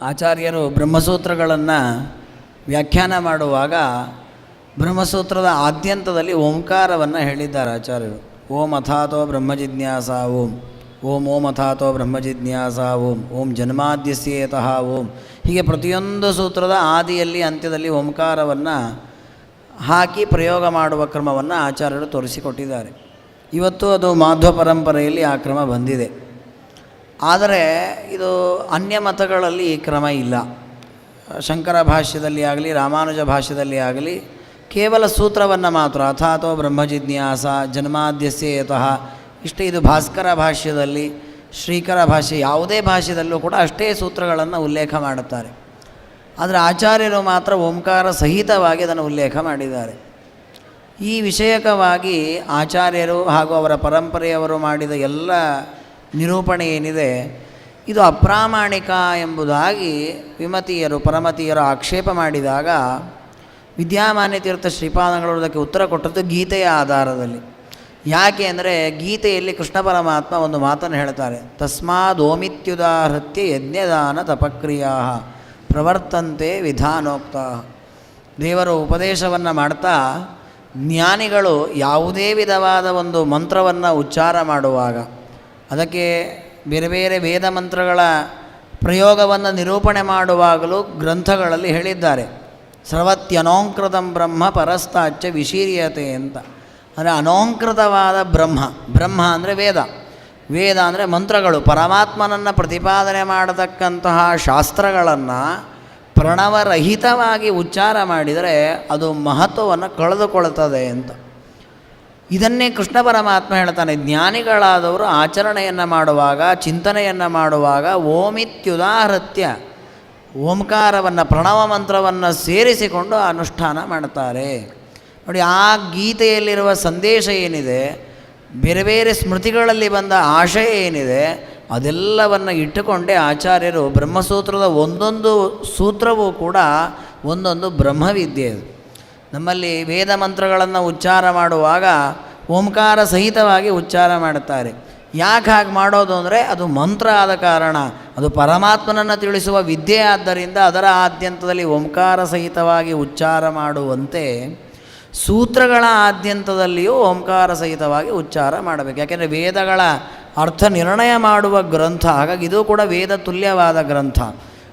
ಆಚಾರ್ಯರು ಬ್ರಹ್ಮಸೂತ್ರಗಳನ್ನು ವ್ಯಾಖ್ಯಾನ ಮಾಡುವಾಗ ಬ್ರಹ್ಮಸೂತ್ರದ ಆದ್ಯಂತದಲ್ಲಿ ಓಂಕಾರವನ್ನು ಹೇಳಿದ್ದಾರೆ ಆಚಾರ್ಯರು. ಓಂ ಅಥಾತೋ ಬ್ರಹ್ಮಜಿಜ್ಞಾಸ ಓಂ ಓಂ ಓಂ ಅಥಾತೋ ಬ್ರಹ್ಮಜಿಜ್ಞಾಸ ಓಂ ಓಂ ಜನ್ಮಾದ್ಯಸ್ಯೇತಃ ಓಂ. ಹೀಗೆ ಪ್ರತಿಯೊಂದು ಸೂತ್ರದ ಆದಿಯಲ್ಲಿ ಅಂತ್ಯದಲ್ಲಿ ಓಂಕಾರವನ್ನು ಹಾಕಿ ಪ್ರಯೋಗ ಮಾಡುವ ಕ್ರಮವನ್ನು ಆಚಾರ್ಯರು ತೋರಿಸಿಕೊಟ್ಟಿದ್ದಾರೆ. ಇವತ್ತು ಅದು ಮಾಧ್ವ ಪರಂಪರೆಯಲ್ಲಿ ಆ ಕ್ರಮ ಬಂದಿದೆ. ಆದರೆ ಇದು ಅನ್ಯ ಮತಗಳಲ್ಲಿ ಕ್ರಮ ಇಲ್ಲ. ಶಂಕರ ಭಾಷ್ಯದಲ್ಲಿ ಆಗಲಿ, ರಾಮಾನುಜ ಭಾಷ್ಯದಲ್ಲಿ ಆಗಲಿ, ಕೇವಲ ಸೂತ್ರವನ್ನು ಮಾತ್ರ ಅಥಾತೋ ಬ್ರಹ್ಮಜಿಜ್ಞಾಸ ಜನ್ಮಾದ್ಯಸ್ಯೇತಃ ಇಷ್ಟೇ ಇದು ಭಾಸ್ಕರ ಭಾಷ್ಯದಲ್ಲಿ, ಶ್ರೀಕರ ಭಾಷೆ ಯಾವುದೇ ಭಾಷ್ಯದಲ್ಲೂ ಕೂಡ ಅಷ್ಟೇ ಸೂತ್ರಗಳನ್ನು ಉಲ್ಲೇಖ ಮಾಡುತ್ತಾರೆ. ಆದರೆ ಆಚಾರ್ಯರು ಮಾತ್ರ ಓಂಕಾರ ಸಹಿತವಾಗಿ ಅದನ್ನು ಉಲ್ಲೇಖ ಮಾಡಿದ್ದಾರೆ. ಈ ವಿಷಯಕವಾಗಿ ಆಚಾರ್ಯರು ಹಾಗೂ ಅವರ ಪರಂಪರೆಯವರು ಮಾಡಿದ ಎಲ್ಲ ನಿರೂಪಣೆ ಏನಿದೆ, ಇದು ಅಪ್ರಾಮಾಣಿಕ ಎಂಬುದಾಗಿ ವಿಮತಿಯರು, ಪರಮತಿಯರು ಆಕ್ಷೇಪ ಮಾಡಿದಾಗ, ವಿದ್ಯಾಮಾನ್ಯ ತೀರ್ಥ ಶ್ರೀಪಾದಗಳು ಅದಕ್ಕೆ ಉತ್ತರ ಕೊಟ್ಟದ್ದು ಗೀತೆಯ ಆಧಾರದಲ್ಲಿ. ಯಾಕೆ ಅಂದರೆ, ಗೀತೆಯಲ್ಲಿ ಕೃಷ್ಣ ಪರಮಾತ್ಮ ಒಂದು ಮಾತನ್ನು ಹೇಳ್ತಾರೆ ತಸ್ಮಾದೋಮಿತ್ಯುದಾಹೃತ್ಯ ಯಜ್ಞದಾನ ತಪಕ್ರಿಯಾ ಪ್ರವರ್ತಂತೆ ವಿಧಾನೋಕ್ತ. ದೇವರು ಉಪದೇಶವನ್ನು ಮಾಡ್ತಾ, ಜ್ಞಾನಿಗಳು ಯಾವುದೇ ವಿಧವಾದ ಒಂದು ಮಂತ್ರವನ್ನು ಉಚ್ಚಾರ ಮಾಡುವಾಗ ಅದಕ್ಕೆ ಬೇರೆ ಬೇರೆ ವೇದ ಮಂತ್ರಗಳ ಪ್ರಯೋಗವನ್ನು ನಿರೂಪಣೆ ಮಾಡುವಾಗಲೂ ಗ್ರಂಥಗಳಲ್ಲಿ ಹೇಳಿದ್ದಾರೆ. ಸ್ರವತ್ಯನೋಂಕೃತಂ ಬ್ರಹ್ಮ ಪರಸ್ತಾಚ್ಯ ವಿಶೀರ್ಯತೆ ಅಂತ. ಅಂದರೆ ಅನೋಂಕೃತವಾದ ಬ್ರಹ್ಮ. ಬ್ರಹ್ಮ ಅಂದರೆ ವೇದ. ವೇದ ಅಂದರೆ ಮಂತ್ರಗಳು. ಪರಮಾತ್ಮನನ್ನು ಪ್ರತಿಪಾದನೆ ಮಾಡತಕ್ಕಂತಹ ಶಾಸ್ತ್ರಗಳನ್ನು ಪ್ರಣವರಹಿತವಾಗಿ ಉಚ್ಚಾರ ಮಾಡಿದರೆ ಅದು ಮಹತ್ವವನ್ನು ಕಳೆದುಕೊಳ್ತದೆ ಅಂತ. ಇದನ್ನೇ ಕೃಷ್ಣ ಪರಮಾತ್ಮ ಹೇಳ್ತಾನೆ, ಜ್ಞಾನಿಗಳಾದವರು ಆಚರಣೆಯನ್ನು ಮಾಡುವಾಗ, ಚಿಂತನೆಯನ್ನು ಮಾಡುವಾಗ ಓಮಿತ್ಯುದಾಹೃತ್ಯ, ಓಂಕಾರವನ್ನು, ಪ್ರಣವ ಮಂತ್ರವನ್ನು ಸೇರಿಸಿಕೊಂಡು ಅನುಷ್ಠಾನ ಮಾಡ್ತಾರೆ. ನೋಡಿ, ಆ ಗೀತೆಯಲ್ಲಿರುವ ಸಂದೇಶ ಏನಿದೆ, ಬೇರೆ ಬೇರೆ ಸ್ಮೃತಿಗಳಲ್ಲಿ ಬಂದ ಆಶಯ ಏನಿದೆ, ಅದೆಲ್ಲವನ್ನು ಇಟ್ಟುಕೊಂಡೇ ಆಚಾರ್ಯರು ಬ್ರಹ್ಮಸೂತ್ರದ ಒಂದೊಂದು ಸೂತ್ರವೂ ಕೂಡ ಒಂದೊಂದು ಬ್ರಹ್ಮವಿದ್ಯೆ ನಮ್ಮಲ್ಲಿ ವೇದ ಮಂತ್ರಗಳನ್ನು ಉಚ್ಚಾರ ಮಾಡುವಾಗ ಓಂಕಾರ ಸಹಿತವಾಗಿ ಉಚ್ಚಾರ ಮಾಡುತ್ತಾರೆ. ಯಾಕೆ ಹಾಗೆ ಮಾಡೋದು ಅಂದರೆ ಅದು ಮಂತ್ರ ಆದ ಕಾರಣ. ಅದು ಪರಮಾತ್ಮನನ್ನು ತಿಳಿಸುವ ವಿದ್ಯೆ ಆದ್ದರಿಂದ ಅದರ ಆದ್ಯಂತದಲ್ಲಿ ಓಂಕಾರ ಸಹಿತವಾಗಿ ಉಚ್ಚಾರ ಮಾಡುವಂತೆ ಸೂತ್ರಗಳ ಆದ್ಯಂತದಲ್ಲಿಯೂ ಓಂಕಾರ ಸಹಿತವಾಗಿ ಉಚ್ಚಾರ ಮಾಡಬೇಕು. ಯಾಕೆಂದರೆ ವೇದಗಳ ಅರ್ಥ ನಿರ್ಣಯ ಮಾಡುವ ಗ್ರಂಥ. ಹಾಗಾಗಿ ಇದು ಕೂಡ ವೇದ ತುಲ್ಯವಾದ ಗ್ರಂಥ.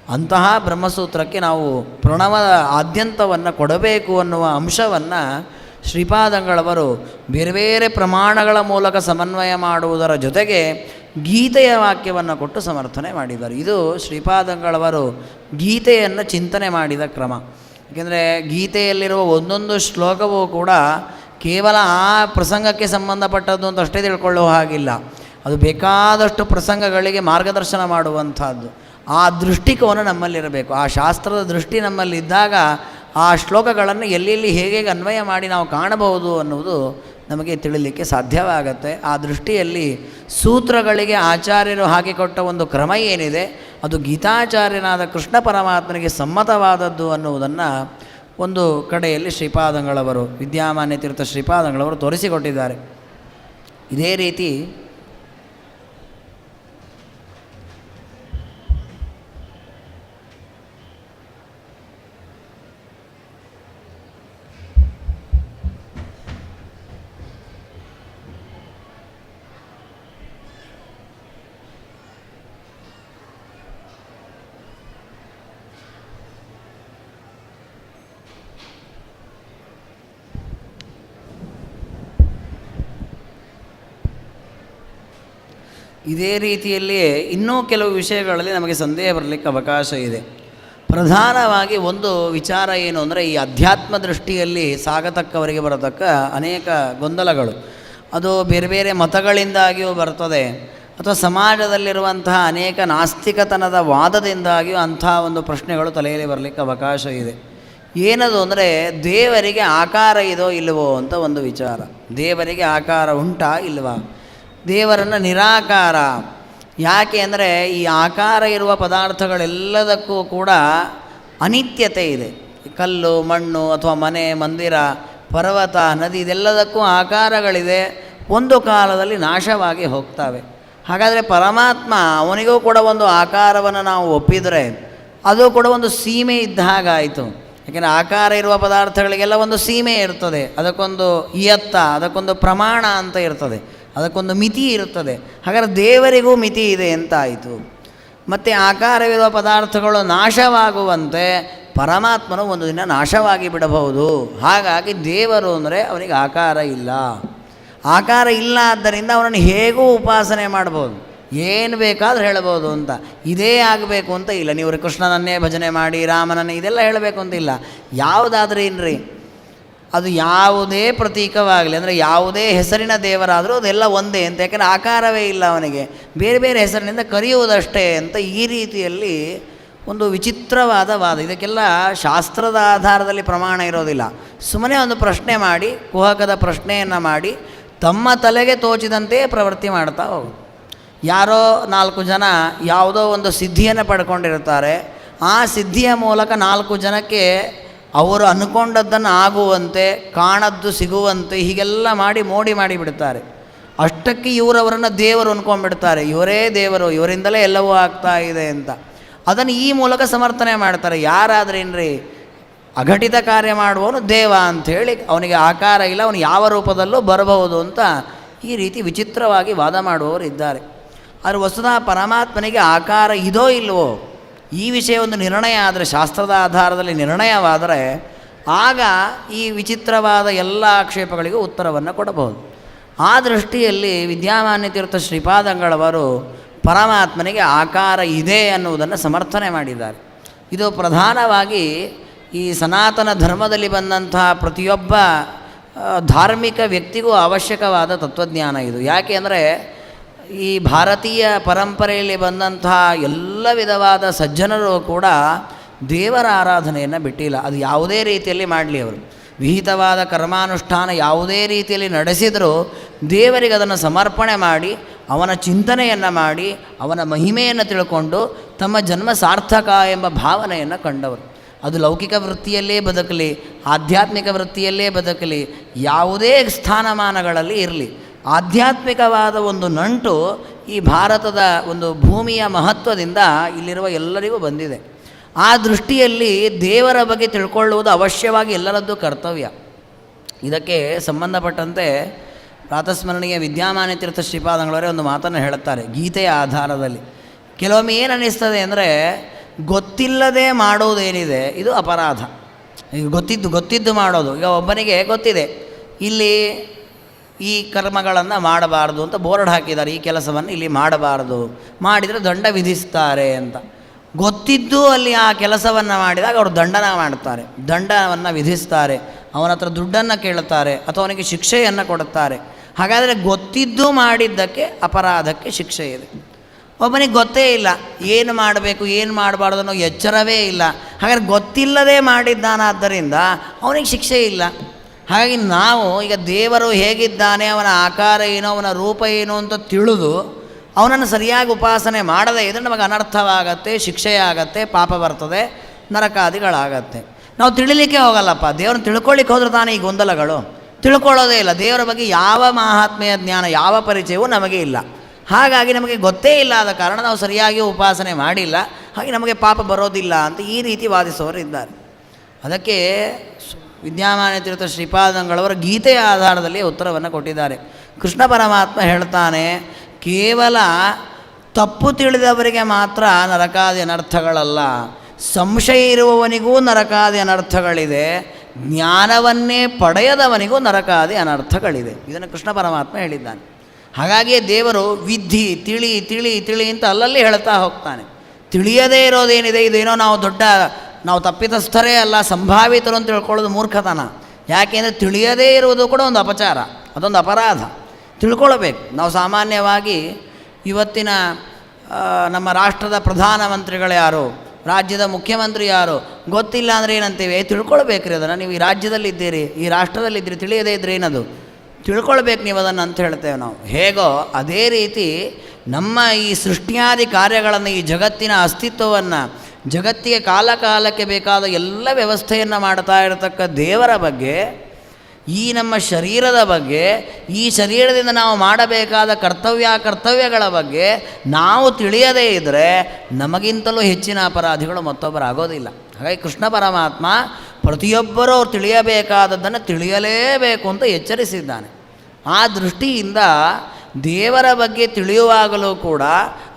ಅಂತಹ ಬ್ರಹ್ಮಸೂತ್ರಕ್ಕೆ ನಾವು ಪ್ರಣವ ಆದ್ಯಂತವನ್ನು ಕೊಡಬೇಕು ಅನ್ನುವ ಅಂಶವನ್ನು ಶ್ರೀಪಾದಂಗಳವರು ಬೇರೆ ಬೇರೆ ಪ್ರಮಾಣಗಳ ಮೂಲಕ ಸಮನ್ವಯ ಮಾಡುವುದರ ಜೊತೆಗೆ ಗೀತೆಯ ವಾಕ್ಯವನ್ನು ಕೊಟ್ಟು ಸಮರ್ಥನೆ ಮಾಡಿದ್ದಾರೆ ಇದು ಶ್ರೀಪಾದಂಗಳವರು ಗೀತೆಯನ್ನು ಚಿಂತನೆ ಮಾಡಿದ ಕ್ರಮ. ಏಕೆಂದರೆ ಗೀತೆಯಲ್ಲಿರುವ ಒಂದೊಂದು ಶ್ಲೋಕವೂ ಕೂಡ ಕೇವಲ ಆ ಪ್ರಸಂಗಕ್ಕೆ ಸಂಬಂಧಪಟ್ಟದ್ದು ಅಂತ ಅಷ್ಟೇ ತಿಳ್ಕೊಳ್ಳೋ ಹಾಗಿಲ್ಲ. ಅದು ಬೇಕಾದಷ್ಟು ಪ್ರಸಂಗಗಳಿಗೆ ಮಾರ್ಗದರ್ಶನ ಮಾಡುವಂಥದ್ದು. ಆ ದೃಷ್ಟಿಕೋನ ನಮ್ಮಲ್ಲಿರಬೇಕು. ಆ ಶಾಸ್ತ್ರದ ದೃಷ್ಟಿ ನಮ್ಮಲ್ಲಿದ್ದಾಗ ಆ ಶ್ಲೋಕಗಳನ್ನು ಎಲ್ಲೆಲ್ಲಿ ಹೇಗೆ ಹೇಗೆ ಅನ್ವಯ ಮಾಡಿ ನಾವು ಕಾಣಬಹುದು ಅನ್ನುವುದು ನಮಗೆ ತಿಳಿಲಿಕ್ಕೆ ಸಾಧ್ಯವಾಗುತ್ತೆ. ಆ ದೃಷ್ಟಿಯಲ್ಲಿ ಸೂತ್ರಗಳಿಗೆ ಆಚಾರ್ಯರು ಹಾಕಿಕೊಟ್ಟ ಒಂದು ಕ್ರಮ ಏನಿದೆ, ಅದು ಗೀತಾಚಾರ್ಯನಾದ ಕೃಷ್ಣ ಪರಮಾತ್ಮನಿಗೆ ಸಮ್ಮತವಾದದ್ದು ಅನ್ನುವುದನ್ನು ಒಂದು ಕಡೆಯಲ್ಲಿ ಶ್ರೀಪಾದಂಗಳವರು, ವಿದ್ಯಾಮಾನ್ಯ ತೀರ್ಥ ಶ್ರೀಪಾದಂಗಳವರು ತೋರಿಸಿಕೊಟ್ಟಿದ್ದಾರೆ. ಇದೇ ರೀತಿ ಇದೇ ರೀತಿಯಲ್ಲಿಯೇ ಇನ್ನೂ ಕೆಲವು ವಿಷಯಗಳಲ್ಲಿ ನಮಗೆ ಸಂದೇಹ ಬರಲಿಕ್ಕೆ ಅವಕಾಶ ಇದೆ. ಪ್ರಧಾನವಾಗಿ ಒಂದು ವಿಚಾರ ಏನು ಅಂದರೆ ಈ ಅಧ್ಯಾತ್ಮ ದೃಷ್ಟಿಯಲ್ಲಿ ಸಾಗತಕ್ಕವರಿಗೆ ಬರತಕ್ಕ ಅನೇಕ ಗೊಂದಲಗಳು. ಅದು ಬೇರೆ ಬೇರೆ ಮತಗಳಿಂದಾಗಿಯೂ ಬರ್ತದೆ. ಅಥವಾ ಸಮಾಜದಲ್ಲಿರುವಂತಹ ಅನೇಕ ನಾಸ್ತಿಕತನದ ವಾದದಿಂದಾಗಿಯೂ ಅಂಥ ಒಂದು ಪ್ರಶ್ನೆಗಳು ತಲೆಯಲ್ಲಿ ಬರಲಿಕ್ಕೆ ಅವಕಾಶ ಇದೆ. ಏನದು ಅಂದರೆ ದೇವರಿಗೆ ಆಕಾರ ಇದೋ ಇಲ್ಲವೋ ಅಂತ ಒಂದು ವಿಚಾರ. ದೇವರಿಗೆ ಆಕಾರ ಉಂಟಾ ಇಲ್ವಾ? ದೇವರನ್ನು ನಿರಾಕಾರ. ಯಾಕೆ ಅಂದರೆ ಈ ಆಕಾರ ಇರುವ ಪದಾರ್ಥಗಳೆಲ್ಲದಕ್ಕೂ ಕೂಡ ಅನಿತ್ಯತೆ ಇದೆ. ಕಲ್ಲು, ಮಣ್ಣು ಅಥವಾ ಮನೆ, ಮಂದಿರ, ಪರ್ವತ, ನದಿ ಇದೆಲ್ಲದಕ್ಕೂ ಆಕಾರಗಳಿದೆ. ಒಂದು ಕಾಲದಲ್ಲಿ ನಾಶವಾಗಿ ಹೋಗ್ತವೆ. ಹಾಗಾದರೆ ಪರಮಾತ್ಮ ಅವನಿಗೂ ಕೂಡ ಒಂದು ಆಕಾರವನ್ನು ನಾವು ಒಪ್ಪಿದರೆ ಅದು ಕೂಡ ಒಂದು ಸೀಮೆ ಇದ್ದ ಹಾಗಾಯಿತು ಯಾಕೆಂದರೆ ಆಕಾರ ಇರುವ ಪದಾರ್ಥಗಳಿಗೆಲ್ಲ ಒಂದು ಸೀಮೆ ಇರ್ತದೆ. ಅದಕ್ಕೊಂದು ಇಯತ್ತ, ಅದಕ್ಕೊಂದು ಪ್ರಮಾಣ ಅಂತ ಇರ್ತದೆ. ಅದಕ್ಕೊಂದು ಮಿತಿ ಇರುತ್ತದೆ. ಹಾಗಾದ್ರೆ ದೇವರಿಗೂ ಮಿತಿ ಇದೆ ಅಂತ ಆಯಿತು ಮತ್ತು ಆಕಾರವಿರುವ ಪದಾರ್ಥಗಳು ನಾಶವಾಗುವಂತೆ ಪರಮಾತ್ಮನು ಒಂದು ದಿನ ನಾಶವಾಗಿ ಬಿಡಬಹುದು. ಹಾಗಾಗಿ ದೇವರು ಅಂದರೆ ಅವನಿಗೆ ಆಕಾರ ಇಲ್ಲ. ಆಕಾರ ಇಲ್ಲ ಆದ್ದರಿಂದ ಅವನನ್ನು ಹೇಗೂ ಉಪಾಸನೆ ಮಾಡ್ಬೋದು. ಏನು ಬೇಕಾದರೂ ಹೇಳ್ಬೋದು ಅಂತ. ಇದೇ ಆಗಬೇಕು ಅಂತ ಇಲ್ಲ. ನೀವು ಕೃಷ್ಣನನ್ನೇ ಭಜನೆ ಮಾಡಿ ರಾಮನನ್ನೇ ಇದೆಲ್ಲ ಹೇಳಬೇಕು ಅಂತ ಇಲ್ಲ. ಯಾವುದಾದ್ರೂ ಏನ್ರಿ ಅದು ಯಾವುದೇ ಪ್ರತೀಕವಾಗಲಿ, ಅಂದರೆ ಯಾವುದೇ ಹೆಸರಿನ ದೇವರಾದರೂ ಅದೆಲ್ಲ ಒಂದೇ ಅಂತ, ಯಾಕಂದರೆ ಆಕಾರವೇ ಇಲ್ಲ ಅವನಿಗೆ. ಬೇರೆ ಬೇರೆ ಹೆಸರಿನಿಂದ ಕರೆಯುವುದಷ್ಟೇ ಅಂತ ಈ ರೀತಿಯಲ್ಲಿ ಒಂದು ವಿಚಿತ್ರವಾದ ವಾದ. ಇದಕ್ಕೆಲ್ಲ ಶಾಸ್ತ್ರದ ಆಧಾರದಲ್ಲಿ ಪ್ರಮಾಣ ಇರೋದಿಲ್ಲ. ಸುಮ್ಮನೆ ಒಂದು ಪ್ರಶ್ನೆ ಮಾಡಿ, ಕುಹಕದ ಪ್ರಶ್ನೆಯನ್ನು ಮಾಡಿ, ತಮ್ಮ ತಲೆಗೆ ತೋಚಿದಂತೆಯೇ ಪ್ರವೃತ್ತಿ ಮಾಡ್ತಾ ಹೋಗು. ಯಾರೋ ನಾಲ್ಕು ಜನ ಯಾವುದೋ ಒಂದು ಸಿದ್ಧಿಯನ್ನು ಪಡ್ಕೊಂಡಿರ್ತಾರೆ, ಆ ಸಿದ್ಧಿಯ ಮೂಲಕ ನಾಲ್ಕು ಜನಕ್ಕೆ ಅವರು ಅನ್ಕೊಂಡದ್ದನ್ನು ಆಗುವಂತೆ, ಕಾಣದ್ದು ಸಿಗುವಂತೆ ಹೀಗೆಲ್ಲ ಮಾಡಿ ಮೋಡಿ ಮಾಡಿಬಿಡ್ತಾರೆ. ಅಷ್ಟಕ್ಕೆ ಇವರವರನ್ನು ದೇವರು ಅಂದ್ಕೊಂಡ್ಬಿಡ್ತಾರೆ ಇವರೇ ದೇವರು, ಇವರಿಂದಲೇ ಎಲ್ಲವೂ ಆಗ್ತಾ ಇದೆ ಅಂತ. ಅದನ್ನು ಈ ಮೂಲಕ ಸಮರ್ಥನೆ ಮಾಡ್ತಾರೆ. ಯಾರಾದ್ರೇನ್ರಿ ಅಘಟಿತ ಕಾರ್ಯ ಮಾಡುವವನು ದೇವ ಅಂಥೇಳಿ ಅವನಿಗೆ ಆಕಾರ ಇಲ್ಲ, ಅವನು ಯಾವ ರೂಪದಲ್ಲೂ ಬರಬಹುದು ಅಂತ ಈ ರೀತಿ ವಿಚಿತ್ರವಾಗಿ ವಾದ ಮಾಡುವವರು ಇದ್ದಾರೆ. ಆದರೆ ವಸ್ತುತಃ ಪರಮಾತ್ಮನಿಗೆ ಆಕಾರ ಇದೋ ಇಲ್ವೋ ಈ ವಿಷಯ ಒಂದು ನಿರ್ಣಯ ಆದರೆ, ಶಾಸ್ತ್ರದ ಆಧಾರದಲ್ಲಿ ನಿರ್ಣಯವಾದರೆ ಆಗ ಈ ವಿಚಿತ್ರವಾದ ಎಲ್ಲ ಆಕ್ಷೇಪಗಳಿಗೂ ಉತ್ತರವನ್ನು ಕೊಡಬಹುದು. ಆ ದೃಷ್ಟಿಯಲ್ಲಿ ವಿದ್ಯಾಮಾನ್ಯ ತೀರ್ಥ ಶ್ರೀಪಾದಂಗಳವರು ಪರಮಾತ್ಮನಿಗೆ ಆಕಾರ ಇದೆ ಅನ್ನುವುದನ್ನು ಸಮರ್ಥನೆ ಮಾಡಿದ್ದಾರೆ. ಇದು ಪ್ರಧಾನವಾಗಿ ಈ ಸನಾತನ ಧರ್ಮದಲ್ಲಿ ಬಂದಂತಹ ಪ್ರತಿಯೊಬ್ಬ ಧಾರ್ಮಿಕ ವ್ಯಕ್ತಿಗೂ ಅವಶ್ಯಕವಾದ ತತ್ವಜ್ಞಾನ ಇದು. ಯಾಕೆ ಅಂದರೆ ಈ ಭಾರತೀಯ ಪರಂಪರೆಯಲ್ಲಿ ಬಂದಂತಹ ಎಲ್ಲ ವಿಧವಾದ ಸಜ್ಜನರು ಕೂಡ ದೇವರ ಆರಾಧನೆಯನ್ನು ಬಿಟ್ಟಿಲ್ಲ. ಅದು ಯಾವುದೇ ರೀತಿಯಲ್ಲಿ ಮಾಡಲಿ ಅವರು. ವಿಹಿತವಾದ ಕರ್ಮಾನುಷ್ಠಾನ ಯಾವುದೇ ರೀತಿಯಲ್ಲಿ ನಡೆಸಿದರೂ ದೇವರಿಗೆ ಅದನ್ನು ಸಮರ್ಪಣೆ ಮಾಡಿ, ಅವನ ಚಿಂತನೆಯನ್ನು ಮಾಡಿ, ಅವನ ಮಹಿಮೆಯನ್ನು ತಿಳ್ಕೊಂಡು ತಮ್ಮ ಜನ್ಮ ಸಾರ್ಥಕ ಎಂಬ ಭಾವನೆಯನ್ನು ಕಂಡವರು. ಅದು ಲೌಕಿಕ ವೃತ್ತಿಯಲ್ಲೇ ಬದುಕಲಿ, ಆಧ್ಯಾತ್ಮಿಕ ವೃತ್ತಿಯಲ್ಲೇ ಬದುಕಲಿ, ಯಾವುದೇ ಸ್ಥಾನಮಾನಗಳಲ್ಲಿ ಇರಲಿ. ಆಧ್ಯಾತ್ಮಿಕವಾದ ಒಂದು ನಂಟು ಈ ಭಾರತದ ಒಂದು ಭೂಮಿಯ ಮಹತ್ವದಿಂದ ಇಲ್ಲಿರುವ ಎಲ್ಲರಿಗೂ ಬಂದಿದೆ. ಆ ದೃಷ್ಟಿಯಲ್ಲಿ ದೇವರ ಬಗ್ಗೆ ತಿಳ್ಕೊಳ್ಳುವುದು ಅವಶ್ಯವಾಗಿ ಎಲ್ಲರದ್ದು ಕರ್ತವ್ಯ. ಇದಕ್ಕೆ ಸಂಬಂಧಪಟ್ಟಂತೆ ಪ್ರಾತಸ್ಮರಣೀಯ ವಿದ್ಯಾಮಾನ್ಯ ತೀರ್ಥ ಶ್ರೀಪಾದಂಗಳವರೇ ಒಂದು ಮಾತನ್ನು ಹೇಳುತ್ತಾರೆ ಗೀತೆಯ ಆಧಾರದಲ್ಲಿ. ಕೆಲವೊಮ್ಮೆ ಏನು ಅನ್ನಿಸ್ತದೆ ಅಂದರೆ, ಗೊತ್ತಿಲ್ಲದೆ ಮಾಡೋದೇನಿದೆ, ಇದು ಅಪರಾಧ. ಈಗ ಗೊತ್ತಿದ್ದು ಗೊತ್ತಿದ್ದು ಮಾಡೋದು. ಈಗ ಒಬ್ಬನಿಗೆ ಗೊತ್ತಿದೆ, ಇಲ್ಲಿ ಈ ಕರ್ಮಗಳನ್ನು ಮಾಡಬಾರ್ದು ಅಂತ ಬೋರ್ಡ್ ಹಾಕಿದ್ದಾರೆ. ಈ ಕೆಲಸವನ್ನು ಇಲ್ಲಿ ಮಾಡಬಾರ್ದು. ಮಾಡಿದರೆ ದಂಡ ವಿಧಿಸ್ತಾರೆ ಅಂತ. ಗೊತ್ತಿದ್ದು ಅಲ್ಲಿ ಆ ಕೆಲಸವನ್ನು ಮಾಡಿದಾಗ ಅವರು ದಂಡನ ಮಾಡ್ತಾರೆ. ದಂಡವನ್ನು ವಿಧಿಸ್ತಾರೆ. ಅವನ ಹತ್ರ ದುಡ್ಡನ್ನು ಕೇಳುತ್ತಾರೆ ಅಥವಾ ಅವನಿಗೆ ಶಿಕ್ಷೆಯನ್ನು ಕೊಡುತ್ತಾರೆ. ಹಾಗಾದರೆ ಗೊತ್ತಿದ್ದು ಮಾಡಿದ್ದಕ್ಕೆ ಅಪರಾಧಕ್ಕೆ ಶಿಕ್ಷೆ ಇದೆ. ಒಬ್ಬನಿಗೆ ಗೊತ್ತೇ ಇಲ್ಲ, ಏನು ಮಾಡಬೇಕು, ಏನು ಮಾಡಬಾರ್ದು ಅನ್ನೋ ಎಚ್ಚರವೇ ಇಲ್ಲ. ಹಾಗಾದ್ರೆ ಗೊತ್ತಿಲ್ಲದೆ ಮಾಡಿದ್ದಾನಾದ್ದರಿಂದ ಅವನಿಗೆ ಶಿಕ್ಷೆ ಇಲ್ಲ. ಹಾಗಾಗಿ ನಾವು ಈಗ ದೇವರು ಹೇಗಿದ್ದಾನೆ, ಅವನ ಆಕಾರ ಏನು, ಅವನ ರೂಪ ಏನು ಅಂತ ತಿಳಿದು ಅವನನ್ನು ಸರಿಯಾಗಿ ಉಪಾಸನೆ ಮಾಡದೆ ಇದ್ರೆ ನಮಗೆ ಅನರ್ಥವಾಗತ್ತೆ, ಶಿಕ್ಷೆಯಾಗತ್ತೆ, ಪಾಪ ಬರ್ತದೆ, ನರಕಾದಿಗಳಾಗತ್ತೆ. ನಾವು ತಿಳಿಲಿಕ್ಕೆ ಹೋಗಲ್ಲಪ್ಪ. ದೇವ್ರನ್ನ ತಿಳ್ಕೊಳ್ಳಿಕ್ಕೆ ಹೋದ್ರೆ ತಾನೇ ಈ ಗೊಂದಲಗಳು. ತಿಳ್ಕೊಳ್ಳೋದೇ ಇಲ್ಲ. ದೇವರ ಬಗ್ಗೆ ಯಾವ ಮಹಾತ್ಮೆಯ ಜ್ಞಾನ, ಯಾವ ಪರಿಚಯವೂ ನಮಗೆ ಇಲ್ಲ. ಹಾಗಾಗಿ ನಮಗೆ ಗೊತ್ತೇ ಇಲ್ಲ ಆದ ಕಾರಣ ನಾವು ಸರಿಯಾಗಿ ಉಪಾಸನೆ ಮಾಡಿಲ್ಲ. ಹಾಗೆ ನಮಗೆ ಪಾಪ ಬರೋದಿಲ್ಲ ಅಂತ ಈ ರೀತಿ ವಾದಿಸುವವರು ಇದ್ದಾರೆ ಅದಕ್ಕೆ ವಿದ್ಯಾಮಾನ್ಯ ತೀರ್ಥ ಶ್ರೀಪಾದಂಗಳವರ ಗೀತೆಯ ಆಧಾರದಲ್ಲಿ ಉತ್ತರವನ್ನು ಕೊಟ್ಟಿದ್ದಾರೆ. ಕೃಷ್ಣ ಪರಮಾತ್ಮ ಹೇಳ್ತಾನೆ, ಕೇವಲ ತಪ್ಪು ತಿಳಿದವರಿಗೆ ಮಾತ್ರ ನರಕಾದಿ ಅನರ್ಥಗಳಲ್ಲ. ಸಂಶಯ ಇರುವವನಿಗೂ ನರಕಾದಿ ಅನರ್ಥಗಳಿದೆ, ಜ್ಞಾನವನ್ನೇ ಪಡೆಯದವನಿಗೂ ನರಕಾದಿ ಅನರ್ಥಗಳಿದೆ. ಇದನ್ನು ಕೃಷ್ಣ ಪರಮಾತ್ಮ ಹೇಳಿದ್ದಾನೆ. ಹಾಗಾಗಿ ದೇವರು ವಿಧಿ ತಿಳಿ ತಿಳಿ ತಿಳಿ ಅಂತ ಅಲ್ಲಲ್ಲಿ ಹೇಳ್ತಾ ಹೋಗ್ತಾನೆ. ತಿಳಿಯದೇ ಇರೋದೇನಿದೆ, ಇದೇನೋ ನಾವು ದೊಡ್ಡ ನಾವು ತಪ್ಪಿತಸ್ಥರೇ ಅಲ್ಲ, ಸಂಭಾವಿತರು ಅಂತ ತಿಳ್ಕೊಳ್ಳೋದು ಮೂರ್ಖತನ. ಯಾಕೆಂದರೆ ತಿಳಿಯದೇ ಇರುವುದು ಕೂಡ ಒಂದು ಅಪಚಾರ, ಅದೊಂದು ಅಪರಾಧ. ತಿಳ್ಕೊಳ್ಬೇಕು. ನಾವು ಸಾಮಾನ್ಯವಾಗಿ ಇವತ್ತಿನ ನಮ್ಮ ರಾಷ್ಟ್ರದ ಪ್ರಧಾನಮಂತ್ರಿಗಳು ಯಾರು, ರಾಜ್ಯದ ಮುಖ್ಯಮಂತ್ರಿ ಯಾರು, ಗೊತ್ತಿಲ್ಲ ಅಂದರೆ ಏನಂತೀವಿ? ತಿಳ್ಕೊಳ್ಬೇಕ್ರಿ ಅದನ್ನು. ನೀವು ಈ ರಾಜ್ಯದಲ್ಲಿದ್ದೀರಿ ಈ ರಾಷ್ಟ್ರದಲ್ಲಿದ್ದೀರಿ ತಿಳಿಯದೇ ಇದ್ರೆ ಏನದು? ತಿಳ್ಕೊಳ್ಬೇಕು ನೀವು ಅದನ್ನು ಅಂತ ಹೇಳ್ತೇವೆ ನಾವು. ಹೇಗೋ ಅದೇ ರೀತಿ ನಮ್ಮ ಈ ಸೃಷ್ಟಿಯಾದಿ ಕಾರ್ಯಗಳನ್ನು, ಈ ಜಗತ್ತಿನ ಅಸ್ತಿತ್ವವನ್ನು ಜಗತ್ತಿಗೆ ಕಾಲ ಕಾಲಕ್ಕೆ ಬೇಕಾದ ಎಲ್ಲ ವ್ಯವಸ್ಥೆಯನ್ನು ಮಾಡ್ತಾ ಇರತಕ್ಕ ದೇವರ ಬಗ್ಗೆ, ಈ ನಮ್ಮ ಶರೀರದ ಬಗ್ಗೆ, ಈ ಶರೀರದಿಂದ ನಾವು ಮಾಡಬೇಕಾದ ಕರ್ತವ್ಯ, ಕರ್ತವ್ಯಗಳ ಬಗ್ಗೆ ನಾವು ತಿಳಿಯದೇ ಇದ್ದರೆ ನಮಗಿಂತಲೂ ಹೆಚ್ಚಿನ ಅಪರಾಧಿಗಳು ಮತ್ತೊಬ್ಬರು ಆಗೋದಿಲ್ಲ ಹಾಗಾಗಿ ಕೃಷ್ಣ ಪರಮಾತ್ಮ ಪ್ರತಿಯೊಬ್ಬರೂ ಅವ್ರು ತಿಳಿಯಬೇಕಾದದ್ದನ್ನು ತಿಳಿಯಲೇಬೇಕು ಅಂತ ಎಚ್ಚರಿಸಿದ್ದಾನೆ. ಆ ದೃಷ್ಟಿಯಿಂದ ದೇವರ ಬಗ್ಗೆ ತಿಳಿಯುವಾಗಲೂ ಕೂಡ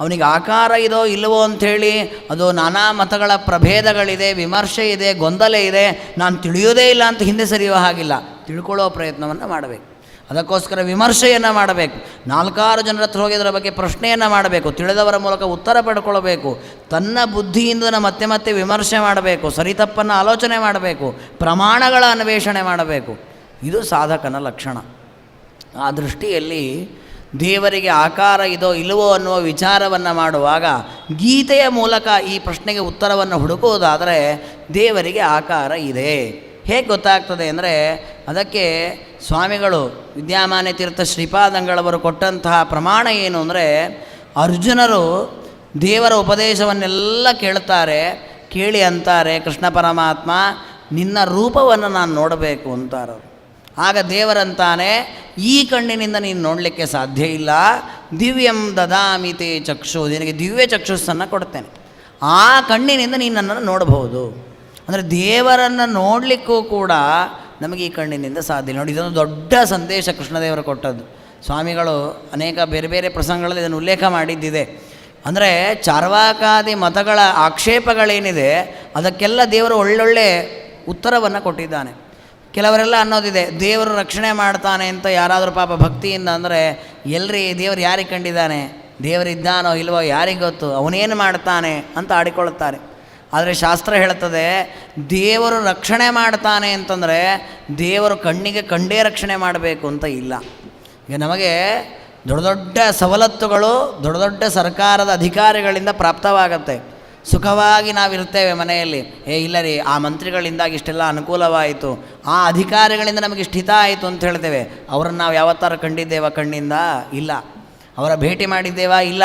ಅವನಿಗೆ ಆಕಾರ ಇದೋ ಇಲ್ಲವೋ ಅಂಥೇಳಿ ಅದು ನಾನಾ ಮತಗಳ ಪ್ರಭೇದಗಳಿದೆ, ವಿಮರ್ಶೆ ಇದೆ, ಗೊಂದಲ ಇದೆ, ನಾನು ತಿಳಿಯೋದೇ ಇಲ್ಲ ಅಂತ ಹಿಂದೆ ಸರಿಯೋ ಹಾಗಿಲ್ಲ. ತಿಳ್ಕೊಳ್ಳೋ ಪ್ರಯತ್ನವನ್ನು ಮಾಡಬೇಕು. ಅದಕ್ಕೋಸ್ಕರ ವಿಮರ್ಶೆಯನ್ನು ಮಾಡಬೇಕು. ನಾಲ್ಕಾರು ಜನರ ಹತ್ರ ಹೋಗಿ ಅದರ ಬಗ್ಗೆ ಪ್ರಶ್ನೆಯನ್ನು ಮಾಡಬೇಕು. ತಿಳಿದವರ ಮೂಲಕ ಉತ್ತರ ಪಡ್ಕೊಳ್ಬೇಕು. ತನ್ನ ಬುದ್ಧಿಯಿಂದ ಮತ್ತೆ ಮತ್ತೆ ವಿಮರ್ಶೆ ಮಾಡಬೇಕು. ಸರಿ ತಪ್ಪನ್ನು ಆಲೋಚನೆ ಮಾಡಬೇಕು. ಪ್ರಮಾಣಗಳ ಅನ್ವೇಷಣೆ ಮಾಡಬೇಕು. ಇದು ಸಾಧಕನ ಲಕ್ಷಣ. ಆ ದೃಷ್ಟಿಯಲ್ಲಿ ದೇವರಿಗೆ ಆಕಾರ ಇದೋ ಇಲ್ಲವೋ ಅನ್ನುವ ವಿಚಾರವನ್ನು ಮಾಡುವಾಗ ಗೀತೆಯ ಮೂಲಕ ಈ ಪ್ರಶ್ನೆಗೆ ಉತ್ತರವನ್ನು ಹುಡುಕುವುದಾದರೆ ದೇವರಿಗೆ ಆಕಾರ ಇದೆ. ಹೇಗೆ ಗೊತ್ತಾಗ್ತದೆ ಅಂದರೆ ಅದಕ್ಕೆ ಸ್ವಾಮಿಗಳು ವಿದ್ಯಾಮಾನ್ಯ ತೀರ್ಥ ಶ್ರೀಪಾದಂಗಳವರು ಕೊಟ್ಟಂತಹ ಪ್ರಮಾಣ ಏನು ಅಂದರೆ ಅರ್ಜುನರು ದೇವರ ಉಪದೇಶವನ್ನೆಲ್ಲ ಕೇಳ್ತಾರೆ, ಕೇಳಿ ಅಂತಾರೆ, ಕೃಷ್ಣ ಪರಮಾತ್ಮ ನಿನ್ನ ರೂಪವನ್ನು ನಾನು ನೋಡಬೇಕು ಅಂತಾರವರು. ಆಗ ದೇವರಂತಾನೆ, ಈ ಕಣ್ಣಿನಿಂದ ನೀನು ನೋಡಲಿಕ್ಕೆ ಸಾಧ್ಯ ಇಲ್ಲ. ದಿವ್ಯಂ ದದಾಮಿತೆ ಚಕ್ಷು. ನಿನಗೆ ದಿವ್ಯ ಚಕ್ಷುಸ್ಸನ್ನು ಕೊಡ್ತೇನೆ. ಆ ಕಣ್ಣಿನಿಂದ ನೀನು ನನ್ನನ್ನು ನೋಡಬಹುದು ಅಂದರೆ ದೇವರನ್ನು ನೋಡಲಿಕ್ಕೂ ಕೂಡ ನಮಗೆ ಈ ಕಣ್ಣಿನಿಂದ ಸಾಧ್ಯ ನೋಡಿ, ಇದೊಂದು ದೊಡ್ಡ ಸಂದೇಶ ಕೃಷ್ಣದೇವರು ಕೊಟ್ಟದ್ದು. ಸ್ವಾಮಿಗಳು ಅನೇಕ ಬೇರೆ ಬೇರೆ ಪ್ರಸಂಗಗಳಲ್ಲಿ ಇದನ್ನು ಉಲ್ಲೇಖ ಮಾಡಿದ್ದಿದೆ. ಅಂದರೆ ಚಾರ್ವಾಕಾದಿ ಮತಗಳ ಆಕ್ಷೇಪಗಳೇನಿದೆ, ಅದಕ್ಕೆಲ್ಲ ದೇವರು ಒಳ್ಳೊಳ್ಳೆ ಉತ್ತರವನ್ನು ಕೊಟ್ಟಿದ್ದಾನೆ. ಕೆಲವರೆಲ್ಲ ಅನ್ನೋದಿದೆ, ದೇವರು ರಕ್ಷಣೆ ಮಾಡ್ತಾನೆ ಅಂತ ಯಾರಾದರೂ ಪಾಪ ಭಕ್ತಿಯಿಂದ ಅಂದರೆ, ಎಲ್ರಿ ದೇವರು ಯಾರಿಗೆ ಕಂಡಿದ್ದಾನೆ? ದೇವರಿದ್ದಾನೋ ಇಲ್ವೋ ಯಾರಿಗೆ ಗೊತ್ತು? ಅವನೇನು ಮಾಡ್ತಾನೆ ಅಂತ ಆಡಿಕೊಳ್ಳುತ್ತಾರೆ. ಆದರೆ ಶಾಸ್ತ್ರ ಹೇಳುತ್ತದೆ, ದೇವರು ರಕ್ಷಣೆ ಮಾಡ್ತಾನೆ ಅಂತಂದರೆ, ದೇವರು ಕಣ್ಣಿಗೆ ಕಂಡೇ ರಕ್ಷಣೆ ಮಾಡಬೇಕು ಅಂತ ಇಲ್ಲ. ಈಗ ನಮಗೆ ದೊಡ್ಡ ದೊಡ್ಡ ಸವಲತ್ತುಗಳು, ದೊಡ್ಡ ದೊಡ್ಡ ಸರ್ಕಾರದ ಅಧಿಕಾರಿಗಳಿಂದ ಪ್ರಾಪ್ತವಾಗತ್ತೆ. ಸುಖವಾಗಿ ನಾವಿರ್ತೇವೆ ಮನೆಯಲ್ಲಿ. ಏ ಇಲ್ಲ ರೀ ಆ ಮಂತ್ರಿಗಳಿಂದಾಗಿ ಇಷ್ಟೆಲ್ಲ ಅನುಕೂಲವಾಯಿತು. ಆ ಅಧಿಕಾರಿಗಳಿಂದ ನಮಗೆ ಇಷ್ಟು ಹಿತ ಆಯಿತು ಅಂತ ಹೇಳ್ತೇವೆ. ಅವರನ್ನು ನಾವು ಯಾವತ್ತಾರು ಕಂಡಿದ್ದೇವಾ ಕಣ್ಣಿಂದ? ಇಲ್ಲ. ಅವರ ಭೇಟಿ ಮಾಡಿದ್ದೇವಾ? ಇಲ್ಲ.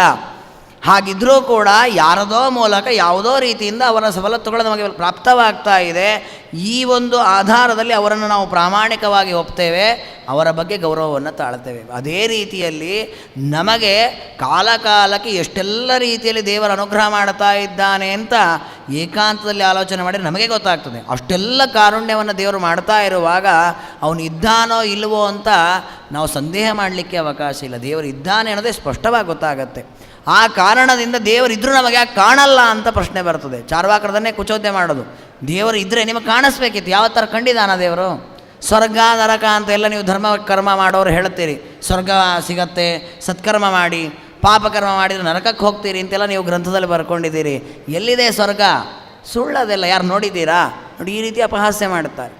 ಹಾಗಿದ್ದರೂ ಕೂಡ ಯಾರದೋ ಮೂಲಕ ಯಾವುದೋ ರೀತಿಯಿಂದ ಅವರ ಸವಲತ್ತುಗಳು ನಮಗೆ ಪ್ರಾಪ್ತವಾಗ್ತಾ ಇದೆ. ಈ ಒಂದು ಆಧಾರದಲ್ಲಿ ಅವರನ್ನು ನಾವು ಪ್ರಾಮಾಣಿಕವಾಗಿ ಒಪ್ತೇವೆ, ಅವರ ಬಗ್ಗೆ ಗೌರವವನ್ನು ತಾಳ್ತೇವೆ. ಅದೇ ರೀತಿಯಲ್ಲಿ ನಮಗೆ ಕಾಲಕಾಲಕ್ಕೆ ಎಷ್ಟೆಲ್ಲ ರೀತಿಯಲ್ಲಿ ದೇವರ ಅನುಗ್ರಹ ಮಾಡ್ತಾ ಇದ್ದಾನೆ ಅಂತ ಏಕಾಂತದಲ್ಲಿ ಆಲೋಚನೆ ಮಾಡಿದರೆ ನಮಗೆ ಗೊತ್ತಾಗ್ತದೆ. ಅಷ್ಟೆಲ್ಲ ಕಾರುಣ್ಯವನ್ನು ದೇವರು ಮಾಡ್ತಾ ಇರುವಾಗ ಅವನು ಇದ್ದಾನೋ ಇಲ್ವೋ ಅಂತ ನಾವು ಸಂದೇಹ ಮಾಡಲಿಕ್ಕೆ ಅವಕಾಶ ಇಲ್ಲ. ದೇವರು ಇದ್ದಾನೆ ಅನ್ನೋದೇ ಸ್ಪಷ್ಟವಾಗಿ ಗೊತ್ತಾಗತ್ತೆ. ಆ ಕಾರಣದಿಂದ ದೇವರು ಇದ್ರೂ ನಮಗೆ ಯಾಕೆ ಕಾಣಲ್ಲ ಅಂತ ಪ್ರಶ್ನೆ ಬರ್ತದೆ. ಚಾರ್ವಾಕರದನ್ನೇ ಕುಚೋದ್ಯ ಮಾಡೋದು. ದೇವರು ಇದ್ದರೆ ನಿಮಗೆ ಕಾಣಿಸ್ಬೇಕಿತ್ತು. ಯಾವ ಥರ ಕಂಡಿದಾನ ದೇವರು? ಸ್ವರ್ಗ, ನರಕ ಅಂತ ಎಲ್ಲ ನೀವು ಧರ್ಮ, ಕರ್ಮ ಮಾಡೋರು ಹೇಳ್ತೀರಿ ಸ್ವರ್ಗ ಸಿಗತ್ತೆ, ಸತ್ಕರ್ಮ ಮಾಡಿ, ಪಾಪಕರ್ಮ ಮಾಡಿದರೆ ನರಕಕ್ಕೆ ಹೋಗ್ತೀರಿ ಅಂತೆಲ್ಲ ನೀವು ಗ್ರಂಥದಲ್ಲಿ ಬರ್ಕೊಂಡಿದ್ದೀರಿ. ಎಲ್ಲಿದೆ ಸ್ವರ್ಗ? ಸುಳ್ಳದೆಲ್ಲ. ಯಾರು ನೋಡಿದ್ದೀರಾ? ನೋಡಿ, ಈ ರೀತಿ ಅಪಹಾಸ್ಯ ಮಾಡುತ್ತಾರೆ.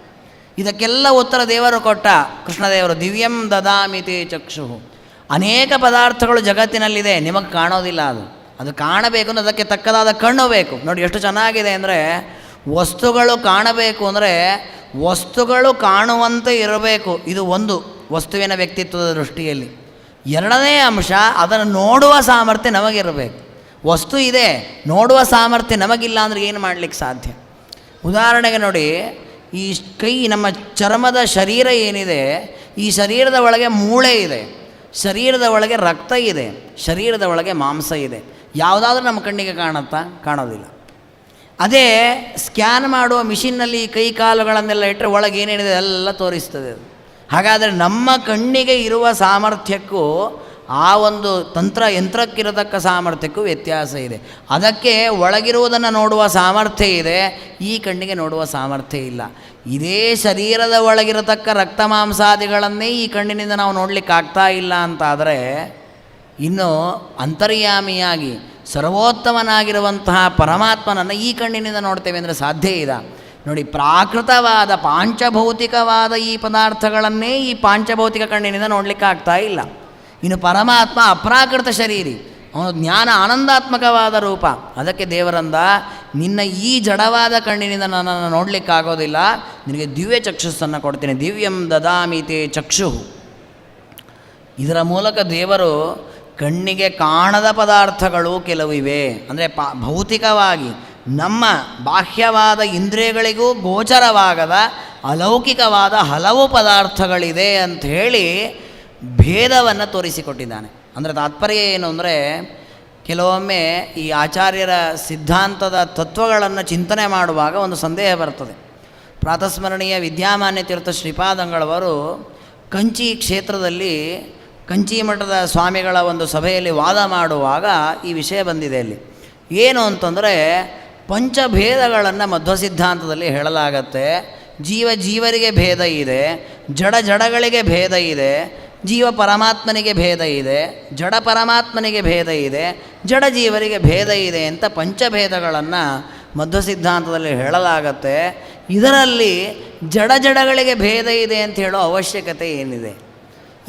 ಇದಕ್ಕೆಲ್ಲ ಉತ್ತರ ದೇವರು ಕೊಟ್ಟ ಕೃಷ್ಣದೇವರು, ದಿವ್ಯಂ ದದಾಮಿತಿ ಚಕ್ಷು ಅನೇಕ ಪದಾರ್ಥಗಳು ಜಗತ್ತಿನಲ್ಲಿದೆ. ನಿಮಗೆ ಕಾಣೋದಿಲ್ಲ ಅದು. ಅದು ಕಾಣಬೇಕು ಅಂದರೆ ಅದಕ್ಕೆ ತಕ್ಕದಾದ ಕಣ್ಣು ಬೇಕು. ನೋಡಿ ಎಷ್ಟು ಚೆನ್ನಾಗಿದೆ ಅಂದರೆ ವಸ್ತುಗಳು ಕಾಣಬೇಕು ಅಂದರೆ ವಸ್ತುಗಳು ಕಾಣುವಂತೆ ಇರಬೇಕು. ಇದು ಒಂದು ವಸ್ತುವಿನ ವ್ಯಕ್ತಿತ್ವದ ದೃಷ್ಟಿಯಲ್ಲಿ. ಎರಡನೇ ಅಂಶ, ಅದನ್ನು ನೋಡುವ ಸಾಮರ್ಥ್ಯ ನಮಗಿರಬೇಕು. ವಸ್ತು ಇದೆ, ನೋಡುವ ಸಾಮರ್ಥ್ಯ ನಮಗಿಲ್ಲ ಅಂದರೆ ಏನು ಮಾಡಲಿಕ್ಕೆ ಸಾಧ್ಯ? ಉದಾಹರಣೆಗೆ ನೋಡಿ, ಈ ಕೈ, ನಮ್ಮ ಚರ್ಮದ ಶರೀರ ಏನಿದೆ, ಈ ಶರೀರದ ಒಳಗೆ ಮೂಳೆ ಇದೆ. ಶರೀರದ ಒಳಗೆ ರಕ್ತ ಇದೆ, ಶರೀರದ ಒಳಗೆ ಮಾಂಸ ಇದೆ. ಯಾವುದಾದ್ರೂ ನಮ್ಮ ಕಣ್ಣಿಗೆ ಕಾಣುತ್ತಾ? ಕಾಣೋದಿಲ್ಲ. ಅದೇ ಸ್ಕ್ಯಾನ್ ಮಾಡುವ ಮಿಷಿನ್ನಲ್ಲಿ ಕೈ ಕಾಲುಗಳನ್ನೆಲ್ಲ ಇಟ್ಟರೆ ಒಳಗೆ ಏನೇನಿದೆ ಎಲ್ಲ ತೋರಿಸ್ತದೆ ಅದು. ಹಾಗಾದರೆ ನಮ್ಮ ಕಣ್ಣಿಗೆ ಇರುವ ಸಾಮರ್ಥ್ಯಕ್ಕೂ ಆ ಒಂದು ತಂತ್ರ ಯಂತ್ರಕ್ಕಿರತಕ್ಕ ಸಾಮರ್ಥ್ಯಕ್ಕೂ ವ್ಯತ್ಯಾಸ ಇದೆ. ಅದಕ್ಕೆ ಒಳಗಿರುವುದನ್ನು ನೋಡುವ ಸಾಮರ್ಥ್ಯ ಇದೆ, ಈ ಕಣ್ಣಿಗೆ ನೋಡುವ ಸಾಮರ್ಥ್ಯ ಇಲ್ಲ. ಇದೇ ಶರೀರದ ಒಳಗಿರತಕ್ಕ ರಕ್ತ ಮಾಂಸಾದಿಗಳನ್ನೇ ಈ ಕಣ್ಣಿನಿಂದ ನಾವು ನೋಡಲಿಕ್ಕೆ ಆಗ್ತಾ ಇಲ್ಲ ಅಂತಾದರೆ, ಇನ್ನು ಅಂತರ್ಯಾಮಿಯಾಗಿ ಸರ್ವೋತ್ತಮನಾಗಿರುವಂತಹ ಪರಮಾತ್ಮನನ್ನು ಈ ಕಣ್ಣಿನಿಂದ ನೋಡ್ತೇವೆ ಅಂದರೆ ಸಾಧ್ಯ ಇದೆ ನೋಡಿ, ಪ್ರಾಕೃತವಾದ, ಪಾಂಚಭೌತಿಕವಾದ ಈ ಪದಾರ್ಥಗಳನ್ನೇ ಈ ಪಾಂಚಭೌತಿಕ ಕಣ್ಣಿನಿಂದ ನೋಡಲಿಕ್ಕೆ ಆಗ್ತಾ ಇಲ್ಲ. ಇನ್ನು ಪರಮಾತ್ಮ ಅಪ್ರಾಕೃತ ಶರೀರಿ, ಅವನು ಜ್ಞಾನ ಆನಂದಾತ್ಮಕವಾದ ರೂಪ, ಅದಕ್ಕೆ ದೇವರಂದ ನಿನ್ನ ಈ ಜಡವಾದ ಕಣ್ಣಿನಿಂದ ನನ್ನನ್ನು ನೋಡಲಿಕ್ಕಾಗೋದಿಲ್ಲ. ನಿನಗೆ ದಿವ್ಯ ಚಕ್ಷುಸ್ಸನ್ನು ಕೊಡ್ತೀನಿ. ದಿವ್ಯಂ ದದಾಮಿತೆ ಚಕ್ಷು. ಇದರ ಮೂಲಕ ದೇವರು ಕಣ್ಣಿಗೆ ಕಾಣದ ಪದಾರ್ಥಗಳು ಕೆಲವು ಇವೆ. ಅಂದರೆ ಪಾ, ಭೌತಿಕವಾಗಿ ನಮ್ಮ ಬಾಹ್ಯವಾದ ಇಂದ್ರಿಯಗಳಿಗೂ ಗೋಚರವಾಗದ ಅಲೌಕಿಕವಾದ ಹಲವು ಪದಾರ್ಥಗಳಿದೆ ಅಂತ ಹೇಳಿ ಭೇದವನ್ನು ತೋರಿಸಿಕೊಟ್ಟಿದ್ದಾನೆ. ಅಂದರೆ ತಾತ್ಪರ್ಯ ಏನು ಅಂದರೆ ಕೆಲವೊಮ್ಮೆ ಈ ಆಚಾರ್ಯರ ಸಿದ್ಧಾಂತದ ತತ್ವಗಳನ್ನು ಚಿಂತನೆ ಮಾಡುವಾಗ ಒಂದು ಸಂದೇಹ ಬರ್ತದೆ ಪ್ರಾತಸ್ಮರಣೀಯ ವಿದ್ಯಾಮಾನ್ಯ ತೀರ್ಥ ಶ್ರೀಪಾದಂಗಳವರು ಕಂಚಿ ಕ್ಷೇತ್ರದಲ್ಲಿ ಕಂಚಿ ಮಠದ ಸ್ವಾಮಿಗಳ ಒಂದು ಸಭೆಯಲ್ಲಿ ವಾದ ಮಾಡುವಾಗ ಈ ವಿಷಯ ಬಂದಿದೆ ಅಲ್ಲಿ. ಏನು ಅಂತಂದರೆ ಪಂಚಭೇದಗಳನ್ನು ಮಧ್ವ ಸಿದ್ಧಾಂತದಲ್ಲಿ ಹೇಳಲಾಗತ್ತೆ. ಜೀವ ಜೀವರಿಗೆ ಭೇದ ಇದೆ, ಜಡ ಜಡಗಳಿಗೆ ಭೇದ ಇದೆ ಜೀವ ಪರಮಾತ್ಮನಿಗೆ ಭೇದ ಇದೆ, ಜಡ ಪರಮಾತ್ಮನಿಗೆ ಭೇದ ಇದೆ, ಜಡ ಜೀವರಿಗೆ ಭೇದ ಇದೆ ಅಂತ ಪಂಚಭೇದಗಳನ್ನು ಮಧ್ವ ಸಿದ್ಧಾಂತದಲ್ಲಿ ಹೇಳಲಾಗತ್ತೆ. ಇದರಲ್ಲಿ ಜಡ ಜಡಗಳಿಗೆ ಭೇದ ಇದೆ ಅಂತ ಹೇಳೋ ಅವಶ್ಯಕತೆ ಏನಿದೆ?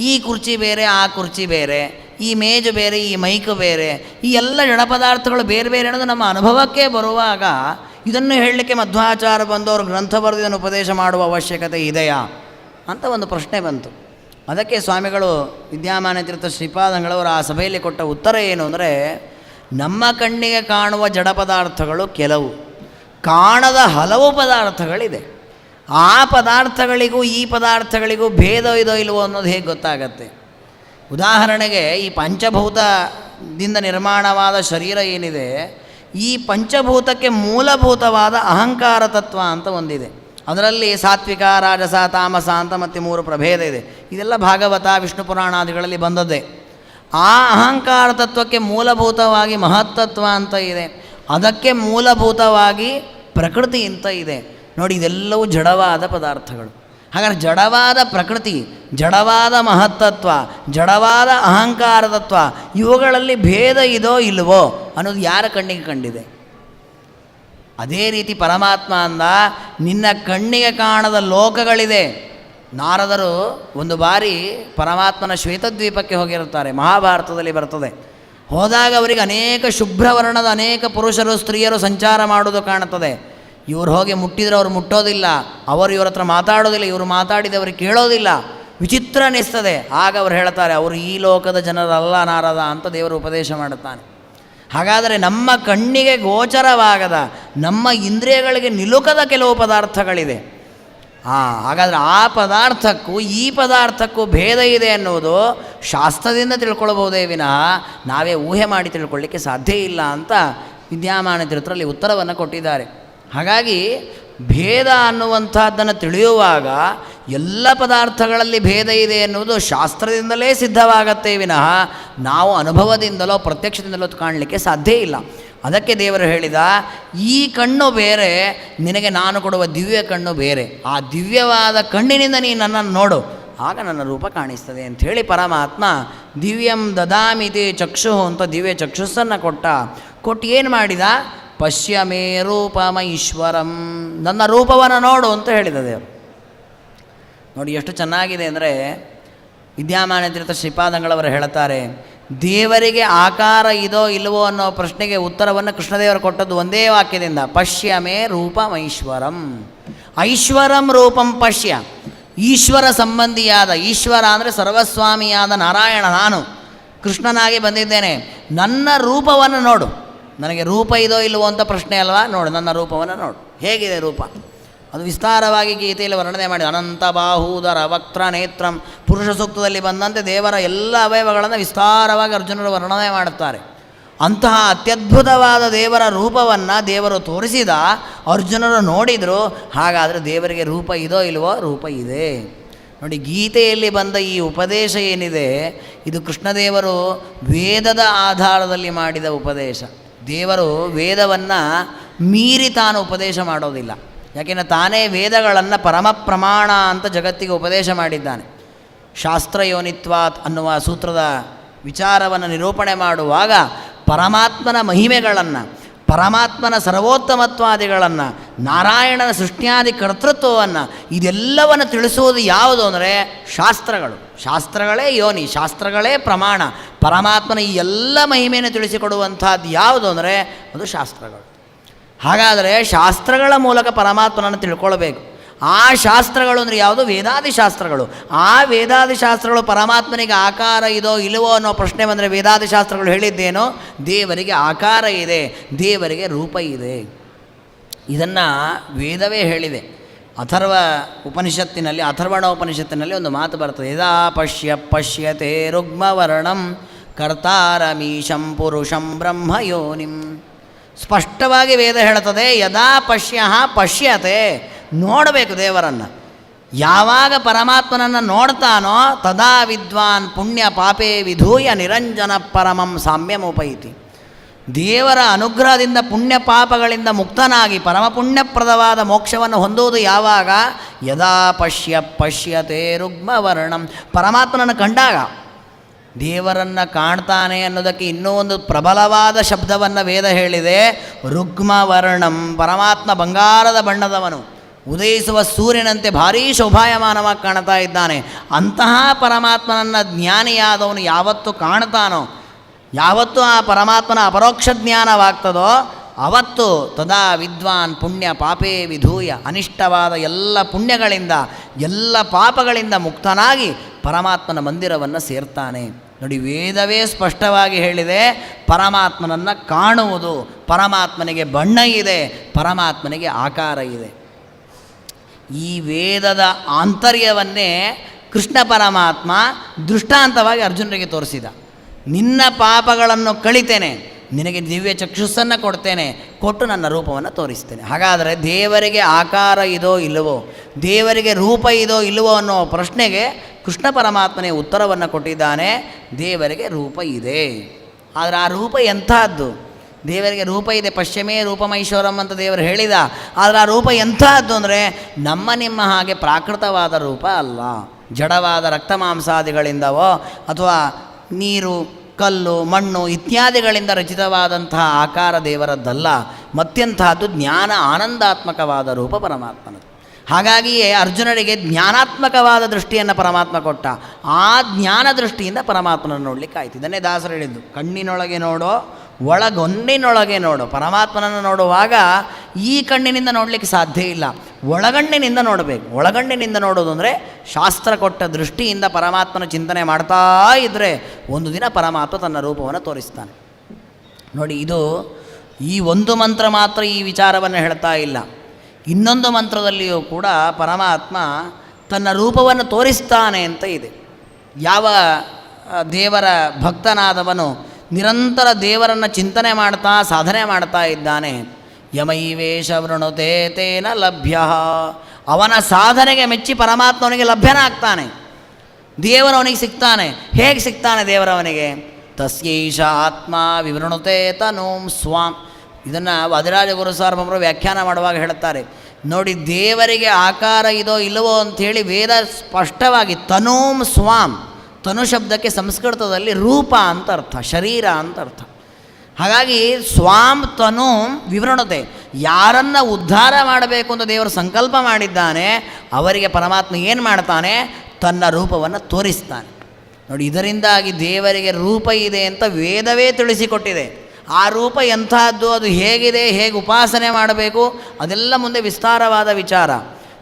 ಈ ಕುರ್ಚಿ ಬೇರೆ, ಆ ಕುರ್ಚಿ ಬೇರೆ, ಈ ಮೇಜು ಬೇರೆ, ಈ ಮೈಕು ಬೇರೆ, ಈ ಎಲ್ಲ ಜಡ ಪದಾರ್ಥಗಳು ಬೇರೆ ಬೇರೆ ಅನ್ನೋದು ನಮ್ಮ ಅನುಭವಕ್ಕೆ ಬರುವಾಗ ಇದನ್ನು ಹೇಳಲಿಕ್ಕೆ ಮಧ್ವಾಚಾರ ಬಂದವರು ಗ್ರಂಥ ಬರೆದು ಉಪದೇಶ ಮಾಡುವ ಅವಶ್ಯಕತೆ ಇದೆಯಾ? ಅಂತ ಒಂದು ಪ್ರಶ್ನೆ ಬಂತು. ಅದಕ್ಕೆ ಸ್ವಾಮಿಗಳು ವಿದ್ಯಾಮಾನ ತೀರ್ಥ ಶ್ರೀಪಾದಂಗಳವರು ಆ ಸಭೆಯಲ್ಲಿ ಕೊಟ್ಟ ಉತ್ತರ ಏನು ಅಂದರೆ, ನಮ್ಮ ಕಣ್ಣಿಗೆ ಕಾಣುವ ಜಡ ಪದಾರ್ಥಗಳು ಕೆಲವು, ಕಾಣದ ಹಲವು ಪದಾರ್ಥಗಳಿದೆ. ಆ ಪದಾರ್ಥಗಳಿಗೂ ಈ ಪದಾರ್ಥಗಳಿಗೂ ಭೇದ ಇದೋ ಇಲ್ವೋ ಅನ್ನೋದು ಹೇಗೆ ಗೊತ್ತಾಗತ್ತೆ? ಉದಾಹರಣೆಗೆ ಈ ಪಂಚಭೂತದಿಂದ ನಿರ್ಮಾಣವಾದ ಶರೀರ ಏನಿದೆ, ಈ ಪಂಚಭೂತಕ್ಕೆ ಮೂಲಭೂತವಾದ ಅಹಂಕಾರ ತತ್ವ ಅಂತ ಒಂದಿದೆ. ಅದರಲ್ಲಿ ಸಾತ್ವಿಕ, ರಾಜಸ, ತಾಮಸ ಅಂತ ಮತ್ತೆ ಮೂರು ಪ್ರಭೇದ ಇದೆ. ಇದೆಲ್ಲ ಭಾಗವತ, ವಿಷ್ಣು ಪುರಾಣಾದಿಗಳಲ್ಲಿ ಬಂದದ್ದೇ. ಆ ಅಹಂಕಾರ ತತ್ವಕ್ಕೆ ಮೂಲಭೂತವಾಗಿ ಮಹತ್ತತ್ವ ಅಂತ ಇದೆ. ಅದಕ್ಕೆ ಮೂಲಭೂತವಾಗಿ ಪ್ರಕೃತಿ ಅಂತ ಇದೆ. ನೋಡಿ, ಇದೆಲ್ಲವೂ ಜಡವಾದ ಪದಾರ್ಥಗಳು. ಹಾಗಾದ್ರೆ ಜಡವಾದ ಪ್ರಕೃತಿ, ಜಡವಾದ ಮಹತ್ತತ್ವ ಜಡವಾದ ಅಹಂಕಾರ ತತ್ವ, ಇವುಗಳಲ್ಲಿ ಭೇದ ಇದೋ ಇಲ್ವೋ ಅನ್ನೋದು ಯಾರ ಕಣ್ಣಿಗೆ ಕಂಡಿದೆ? ಅದೇ ರೀತಿ ಪರಮಾತ್ಮ ಅಂದ, ನಿನ್ನ ಕಣ್ಣಿಗೆ ಕಾಣದ ಲೋಕಗಳಿದೆ. ನಾರದರು ಒಂದು ಬಾರಿ ಪರಮಾತ್ಮನ ಶ್ವೇತದ್ವೀಪಕ್ಕೆ ಹೋಗಿರುತ್ತಾರೆ. ಮಹಾಭಾರತದಲ್ಲಿ ಬರ್ತದೆ. ಹೋದಾಗ ಅವರಿಗೆ ಅನೇಕ ಶುಭ್ರವರ್ಣದ ಅನೇಕ ಪುರುಷರು, ಸ್ತ್ರೀಯರು ಸಂಚಾರ ಮಾಡೋದು ಕಾಣುತ್ತದೆ. ಇವ್ರು ಹೋಗಿ ಮುಟ್ಟಿದರೆ ಅವರು ಮುಟ್ಟೋದಿಲ್ಲ. ಅವರು ಇವರ ಹತ್ರ ಮಾತಾಡೋದಿಲ್ಲ, ಇವರು ಮಾತಾಡಿದವರು ಕೇಳೋದಿಲ್ಲ. ವಿಚಿತ್ರ ಅನ್ನಿಸ್ತದೆ ಆಗ ಅವರು ಹೇಳ್ತಾರೆ, ಅವರು ಈ ಲೋಕದ ಜನರಲ್ಲ ನಾರದ ಅಂತ ದೇವರು ಉಪದೇಶ ಮಾಡುತ್ತಾನೆ. ಹಾಗಾದರೆ ನಮ್ಮ ಕಣ್ಣಿಗೆ ಗೋಚರವಾಗದ, ನಮ್ಮ ಇಂದ್ರಿಯಗಳಿಗೆ ನಿಲುಕದ ಕೆಲವು ಪದಾರ್ಥಗಳಿದೆ. ಹಾಂ ಹಾಗಾದರೆ ಆ ಪದಾರ್ಥಕ್ಕೂ, ಈ ಪದಾರ್ಥಕ್ಕೂ ಭೇದ ಇದೆ ಅನ್ನುವುದು ಶಾಸ್ತ್ರದಿಂದ ತಿಳ್ಕೊಳ್ಬೋದೇ ವಿನಃ, ನಾವೇ ಊಹೆ ಮಾಡಿ ತಿಳ್ಕೊಳ್ಳಿಕ್ಕೆ ಸಾಧ್ಯ ಇಲ್ಲ ಅಂತ ವಿದ್ಯಾಮಾನ ತಿರುತ್ತರಲ್ಲಿ ಉತ್ತರವನ್ನು ಕೊಟ್ಟಿದ್ದಾರೆ. ಹಾಗಾಗಿ ಭೇದ ಅನ್ನುವಂಥದ್ದನ್ನು ತಿಳಿಯುವಾಗ ಎಲ್ಲ ಪದಾರ್ಥಗಳಲ್ಲಿ ಭೇದ ಇದೆ ಎನ್ನುವುದು ಶಾಸ್ತ್ರದಿಂದಲೇ ಸಿದ್ಧವಾಗತ್ತೆ ವಿನಃ ನಾವು ಅನುಭವದಿಂದಲೋ ಪ್ರತ್ಯಕ್ಷದಿಂದಲೋ ಕಾಣಲಿಕ್ಕೆ ಸಾಧ್ಯ ಇಲ್ಲ. ಅದಕ್ಕೆ ದೇವರು ಹೇಳಿದ, ಈ ಕಣ್ಣು ಬೇರೆ, ನಿನಗೆ ನಾನು ಕೊಡುವ ದಿವ್ಯ ಕಣ್ಣು ಬೇರೆ. ಆ ದಿವ್ಯವಾದ ಕಣ್ಣಿನಿಂದ ನೀ ನನ್ನನ್ನು ನೋಡು. ಆಗ ನನ್ನ ರೂಪ ಕಾಣಿಸ್ತದೆ ಅಂಥೇಳಿ ಪರಮಾತ್ಮ, ದಿವ್ಯಂ ದದಾಮಿತಿ ಚಕ್ಷು ಅಂತ ದಿವ್ಯ ಚಕ್ಷುಸ್ಸನ್ನು ಕೊಟ್ಟ. ಕೊಟ್ಟು ಏನು ಮಾಡಿದ? ಪಶ್ಯಮೇ ರೂಪಮ ಈಶ್ವರಂ ನನ್ನ ರೂಪವನ್ನು ನೋಡು ಅಂತ ಹೇಳಿದ ದೇವರು. ನೋಡಿ ಎಷ್ಟು ಚೆನ್ನಾಗಿದೆ ಅಂದರೆ ವಿದ್ಯಾಮಾನ ತೀರ್ಥ ಶ್ರೀಪಾದಂಗಳವರು ಹೇಳ್ತಾರೆ, ದೇವರಿಗೆ ಆಕಾರ ಇದೋ ಇಲ್ಲವೋ ಅನ್ನೋ ಪ್ರಶ್ನೆಗೆ ಉತ್ತರವನ್ನು ಕೃಷ್ಣದೇವರು ಕೊಟ್ಟದ್ದು ಒಂದೇ ವಾಕ್ಯದಿಂದ ಪಶ್ಯ ಮೇ ರೂಪಂ ಐಶ್ವರಂ. ಐಶ್ವರಂ ರೂಪಂ ಪಶ್ಯ. ಈಶ್ವರ ಸಂಬಂಧಿಯಾದ, ಈಶ್ವರ ಅಂದರೆ ಸರ್ವಸ್ವಾಮಿಯಾದ ನಾರಾಯಣ, ನಾನು ಕೃಷ್ಣನಾಗಿ ಬಂದಿದ್ದೇನೆ. ನನ್ನ ರೂಪವನ್ನು ನೋಡು. ನನಗೆ ರೂಪ ಇದೋ ಇಲ್ಲವೋ ಅಂತ ಪ್ರಶ್ನೆ ಅಲ್ವಾ? ನೋಡು, ನನ್ನ ರೂಪವನ್ನು ನೋಡು. ಹೇಗಿದೆ ರೂಪ? ಅದು ವಿಸ್ತಾರವಾಗಿ ಗೀತೆಯಲ್ಲಿ ವರ್ಣನೆ ಮಾಡಿದ ಅನಂತ ಬಾಹುದರ ವಕ್ರ ನೇತ್ರಂ ಪುರುಷ ಸೂಕ್ತದಲ್ಲಿ ಬಂದಂತೆ ದೇವರ ಎಲ್ಲ ಅವಯವಗಳನ್ನು ವಿಸ್ತಾರವಾಗಿ ಅರ್ಜುನರು ವರ್ಣನೆ ಮಾಡುತ್ತಾರೆ. ಅಂತಹ ಅತ್ಯದ್ಭುತವಾದ ದೇವರ ರೂಪವನ್ನು ದೇವರು ತೋರಿಸಿದ ಅರ್ಜುನರು ನೋಡಿದರು, ಹಾಗಾದರೆ ದೇವರಿಗೆ ರೂಪ ಇದೋ ಇಲ್ವೋ ರೂಪ ಇದೆ. ನೋಡಿ, ಗೀತೆಯಲ್ಲಿ ಬಂದ ಈ ಉಪದೇಶ ಏನಿದೆ? ಇದು ಕೃಷ್ಣದೇವರು ವೇದದ ಆಧಾರದಲ್ಲಿ ಮಾಡಿದ ಉಪದೇಶ. ದೇವರು ವೇದವನ್ನು ಮೀರಿ ತಾನು ಉಪದೇಶ ಮಾಡೋದಿಲ್ಲ. ಯಾಕೆಂದರೆ ತಾನೇ ವೇದಗಳನ್ನು ಪರಮ ಪ್ರಮಾಣ ಅಂತ ಜಗತ್ತಿಗೆ ಉಪದೇಶ ಮಾಡಿದ್ದಾನೆ. ಶಾಸ್ತ್ರಯೋನಿತ್ವಾತ್ ಅನ್ನುವ ಸೂತ್ರದ ವಿಚಾರವನ್ನು ನಿರೂಪಣೆ ಮಾಡುವಾಗ ಪರಮಾತ್ಮನ ಮಹಿಮೆಗಳನ್ನು, ಪರಮಾತ್ಮನ ಸರ್ವೋತ್ತಮತ್ವಾದಿಗಳನ್ನು, ನಾರಾಯಣನ ಸೃಷ್ಟಿಯಾದಿ ಕರ್ತೃತ್ವವನ್ನು ಇದೆಲ್ಲವನ್ನು ತಿಳಿಸುವುದು ಯಾವುದು ಅಂದರೆ ಶಾಸ್ತ್ರಗಳು. ಶಾಸ್ತ್ರಗಳೇ ಯೋನಿ, ಶಾಸ್ತ್ರಗಳೇ ಪ್ರಮಾಣ. ಪರಮಾತ್ಮನ ಈ ಎಲ್ಲ ಮಹಿಮೆಯನ್ನು ತಿಳಿಸಿಕೊಡುವಂಥದ್ದು ಯಾವುದು ಅಂದರೆ ಅದು ಶಾಸ್ತ್ರಗಳು. ಹಾಗಾದರೆ ಶಾಸ್ತ್ರಗಳ ಮೂಲಕ ಪರಮಾತ್ಮನನ್ನು ತಿಳ್ಕೊಳ್ಬೇಕು. ಆ ಶಾಸ್ತ್ರಗಳು ಅಂದರೆ ಯಾವುದು? ವೇದಾದಿ ಶಾಸ್ತ್ರಗಳು. ಆ ವೇದಾದಿ ಶಾಸ್ತ್ರಗಳು ಪರಮಾತ್ಮನಿಗೆ ಆಕಾರ ಇದೋ ಇಲ್ಲವೋ ಅನ್ನೋ ಪ್ರಶ್ನೆ ಬಂದರೆ ವೇದಾದಿ ಶಾಸ್ತ್ರಗಳು ಹೇಳಿದ್ದೇನೋ? ದೇವರಿಗೆ ಆಕಾರ ಇದೆ, ದೇವರಿಗೆ ರೂಪ ಇದೆ. ಇದನ್ನು ವೇದವೇ ಹೇಳಿದೆ. ಅಥರ್ವ ಉಪನಿಷತ್ತಿನಲ್ಲಿ, ಅಥರ್ವಣ ಉಪನಿಷತ್ತಿನಲ್ಲಿ ಒಂದು ಮಾತು ಬರ್ತದೆ. ಯದಾ ಪಶ್ಯ ಪಶ್ಯತೆ ರುಗ್ಮವರ್ಣಂ ಕರ್ತಾರಮೀಶಂ ಪುರುಷಂ ಬ್ರಹ್ಮಯೋನಿಂ ಸ್ಪಷ್ಟವಾಗಿ ವೇದ ಹೇಳುತ್ತದೆ, ಯದಾ ಪಶ್ಯ ಪಶ್ಯತೆ. ನೋಡಬೇಕು ದೇವರನ್ನು. ಯಾವಾಗ ಪರಮಾತ್ಮನನ್ನು ನೋಡ್ತಾನೋ ತದಾ ವಿದ್ವಾನ್ ಪುಣ್ಯ ಪಾಪೇ ವಿಧೂಯ ನಿರಂಜನ ಪರಮಂ ಸಾಮ್ಯಮುಪೈತಿ ದೇವರ ಅನುಗ್ರಹದಿಂದ ಪುಣ್ಯ ಪಾಪಗಳಿಂದ ಮುಕ್ತನಾಗಿ ಪರಮ ಪುಣ್ಯಪ್ರದವಾದ ಮೋಕ್ಷವನ್ನು ಹೊಂದುವುದು ಯಾವಾಗ? ಯದಾ ಪಶ್ಯ ಪಶ್ಯತೆ ರುಗ್ಮವರ್ಣಂ. ಪರಮಾತ್ಮನನ್ನು ಕಂಡಾಗ ದೇವರನ್ನು ಕಾಣ್ತಾನೆ ಅನ್ನೋದಕ್ಕೆ ಇನ್ನೂ ಒಂದು ಪ್ರಬಲವಾದ ಶಬ್ದವನ್ನು ವೇದ ಹೇಳಿದೆ. ರುಗ್ಮವರ್ಣಂ, ಪರಮಾತ್ಮ ಬಂಗಾರದ ಬಣ್ಣದವನು. ಉದಯಿಸುವ ಸೂರ್ಯನಂತೆ ಭಾರೀ ಶೋಭಾಯಮಾನವಾಗಿ ಕಾಣ್ತಾ ಇದ್ದಾನೆ. ಅಂತಹ ಪರಮಾತ್ಮನನ್ನು ಜ್ಞಾನಿಯಾದವನು ಯಾವತ್ತು ಕಾಣ್ತಾನೋ, ಯಾವತ್ತು ಆ ಪರಮಾತ್ಮನ ಅಪರೋಕ್ಷ ಜ್ಞಾನವಾಗ್ತದೋ, ಅವತ್ತು ತದಾ ವಿದ್ವಾನ್ ಪುಣ್ಯ ಪಾಪೇ ವಿಧೂಯ, ಅನಿಷ್ಟವಾದ ಎಲ್ಲ ಪುಣ್ಯಗಳಿಂದ, ಎಲ್ಲ ಪಾಪಗಳಿಂದ ಮುಕ್ತನಾಗಿ ಪರಮಾತ್ಮನ ಮಂದಿರವನ್ನು ಸೇರ್ತಾನೆ. ನೋಡಿ, ವೇದವೇ ಸ್ಪಷ್ಟವಾಗಿ ಹೇಳಿದೆ, ಪರಮಾತ್ಮನನ್ನು ಕಾಣುವುದು, ಪರಮಾತ್ಮನಿಗೆ ಬಣ್ಣ ಇದೆ, ಪರಮಾತ್ಮನಿಗೆ ಆಕಾರ ಇದೆ. ಈ ವೇದದ ಆಂತರ್ಯವನ್ನೇ ಕೃಷ್ಣ ಪರಮಾತ್ಮ ದೃಷ್ಟಾಂತವಾಗಿ ಅರ್ಜುನರಿಗೆ ತೋರಿಸಿದ. ನಿನ್ನ ಪಾಪಗಳನ್ನು ಕಳಿತೇನೆ ನಿನಗೆ ದಿವ್ಯ ಚಕ್ಷುಸ್ಸನ್ನು ಕೊಡ್ತೇನೆ, ಕೊಟ್ಟು ನನ್ನ ರೂಪವನ್ನು ತೋರಿಸ್ತೇನೆ. ಹಾಗಾದರೆ ದೇವರಿಗೆ ಆಕಾರ ಇದೋ ಇಲ್ಲವೋ, ದೇವರಿಗೆ ರೂಪ ಇದೋ ಇಲ್ಲವೋ ಅನ್ನೋ ಪ್ರಶ್ನೆಗೆ ಕೃಷ್ಣ ಪರಮಾತ್ಮನೇ ಉತ್ತರವನ್ನು ಕೊಟ್ಟಿದ್ದಾನೆ, ದೇವರಿಗೆ ರೂಪ ಇದೆ. ಆದರೆ ಆ ರೂಪ ಎಂಥದ್ದು? ದೇವರಿಗೆ ರೂಪ ಇದೆ, ಪಶ್ಚಿಮೇ ರೂಪಮೈಶ್ವರಂ ಅಂತ ದೇವರು ಹೇಳಿದ. ಆದರೆ ಆ ರೂಪ ಎಂಥದ್ದು ಅಂದರೆ ನಮ್ಮ ನಿಮ್ಮ ಹಾಗೆ ಪ್ರಾಕೃತವಾದ ರೂಪ ಅಲ್ಲ. ಜಡವಾದ ರಕ್ತ ಮಾಂಸಾದಿಗಳಿಂದವೋ ಅಥವಾ ನೀರು ಕಲ್ಲು, ಮಣ್ಣು ಇತ್ಯಾದಿಗಳಿಂದ ರಚಿತವಾದಂತಹ ಆಕಾರ ದೇವರದ್ದಲ್ಲ ಮತ್ತೆಂತಹದ್ದು ಜ್ಞಾನ ಆನಂದಾತ್ಮಕವಾದ ರೂಪ ಪರಮಾತ್ಮನದು ಹಾಗಾಗಿಯೇ ಅರ್ಜುನರಿಗೆ ಜ್ಞಾನಾತ್ಮಕವಾದ ದೃಷ್ಟಿಯನ್ನು ಪರಮಾತ್ಮ ಕೊಟ್ಟ, ಆ ಜ್ಞಾನ ದೃಷ್ಟಿಯಿಂದ ಪರಮಾತ್ಮನನ್ನು ನೋಡಲಿಕ್ಕೆ ಇದನ್ನೇ ದಾಸರು ಹೇಳಿದ್ದು, ಕಣ್ಣಿನೊಳಗೆ ನೋಡೋ ಒಳಗೊನ್ನಿನೊಳಗೆ ನೋಡು. ಪರಮಾತ್ಮನನ್ನು ನೋಡುವಾಗ ಈ ಕಣ್ಣಿನಿಂದ ನೋಡಲಿಕ್ಕೆ ಸಾಧ್ಯ ಇಲ್ಲ. ಒಳಗಣ್ಣಿನಿಂದ ನೋಡಬೇಕು. ಒಳಗಣ್ಣಿನಿಂದ ನೋಡೋದು ಅಂದರೆ ಶಾಸ್ತ್ರ ಕೊಟ್ಟ ದೃಷ್ಟಿಯಿಂದ ಪರಮಾತ್ಮನ ಚಿಂತನೆ ಮಾಡ್ತಾ ಇದ್ದರೆ ಒಂದು ದಿನ ಪರಮಾತ್ಮ ತನ್ನ ರೂಪವನ್ನು ತೋರಿಸ್ತಾನೆ. ನೋಡಿ, ಇದು ಈ ಒಂದು ಮಂತ್ರ ಮಾತ್ರ ಈ ವಿಚಾರವನ್ನು ಹೇಳ್ತಾ ಇಲ್ಲ. ಇನ್ನೊಂದು ಮಂತ್ರದಲ್ಲಿಯೂ ಕೂಡ ಪರಮಾತ್ಮ ತನ್ನ ರೂಪವನ್ನು ತೋರಿಸ್ತಾನೆ ಅಂತ ಇದೆ. ಯಾವ ದೇವರ ಭಕ್ತನಾದವನು ನಿರಂತರ ದೇವರನ್ನು ಚಿಂತನೆ ಮಾಡ್ತಾ, ಸಾಧನೆ ಮಾಡ್ತಾ ಇದ್ದಾನೆ. ಯಮೈವೇಶ ವೃಣುತೆ ತೇನ ಲಭ್ಯ. ಅವನ ಸಾಧನೆಗೆ ಮೆಚ್ಚಿ ಪರಮಾತ್ಮನಿಗೆ ಲಭ್ಯನಾಗ್ತಾನೆ. ದೇವರವನಿಗೆ ಸಿಗ್ತಾನೆ. ಹೇಗೆ ಸಿಗ್ತಾನೆ ದೇವರವನಿಗೆ ತಸ್ಯೈಷ ಆತ್ಮ ವಿವೃಣುತೆ ತನೋಂ ಸ್ವಾಂ. ಇದನ್ನು ವದಿರಾಜ ಗುರು ಸಾರ್ವಭೌಮರು ವ್ಯಾಖ್ಯಾನ ಮಾಡುವಾಗ ಹೇಳುತ್ತಾರೆ. ನೋಡಿ, ದೇವರಿಗೆ ಆಕಾರ ಇದೋ ಇಲ್ಲವೋ ಅಂಥೇಳಿ ವೇದ ಸ್ಪಷ್ಟವಾಗಿ ತನೋಂ ಸ್ವಾಂ. ತನು ಶಬ್ದಕ್ಕೆ ಸಂಸ್ಕೃತದಲ್ಲಿ ರೂಪ ಅಂತ ಅರ್ಥ, ಶರೀರ ಅಂತ ಅರ್ಥ. ಹಾಗಾಗಿ ಸ್ವಾಂ ತನು ವಿವರಣತೆ ಯಾರನ್ನು ಉದ್ಧಾರ ಮಾಡಬೇಕು ಅಂತ ದೇವರು ಸಂಕಲ್ಪ ಮಾಡಿದ್ದಾನೆ, ಅವರಿಗೆ ಪರಮಾತ್ಮ ಏನು ಮಾಡ್ತಾನೆ? ತನ್ನ ರೂಪವನ್ನು ತೋರಿಸ್ತಾನೆ. ನೋಡಿ, ಇದರಿಂದಾಗಿ ದೇವರಿಗೆ ರೂಪ ಇದೆ ಅಂತ ವೇದವೇ ತಿಳಿಸಿಕೊಟ್ಟಿದೆ. ಆ ರೂಪ ಎಂಥದ್ದು, ಅದು ಹೇಗಿದೆ, ಹೇಗೆ ಉಪಾಸನೆ ಮಾಡಬೇಕು, ಅದೆಲ್ಲ ಮುಂದೆ ವಿಸ್ತಾರವಾದ ವಿಚಾರ.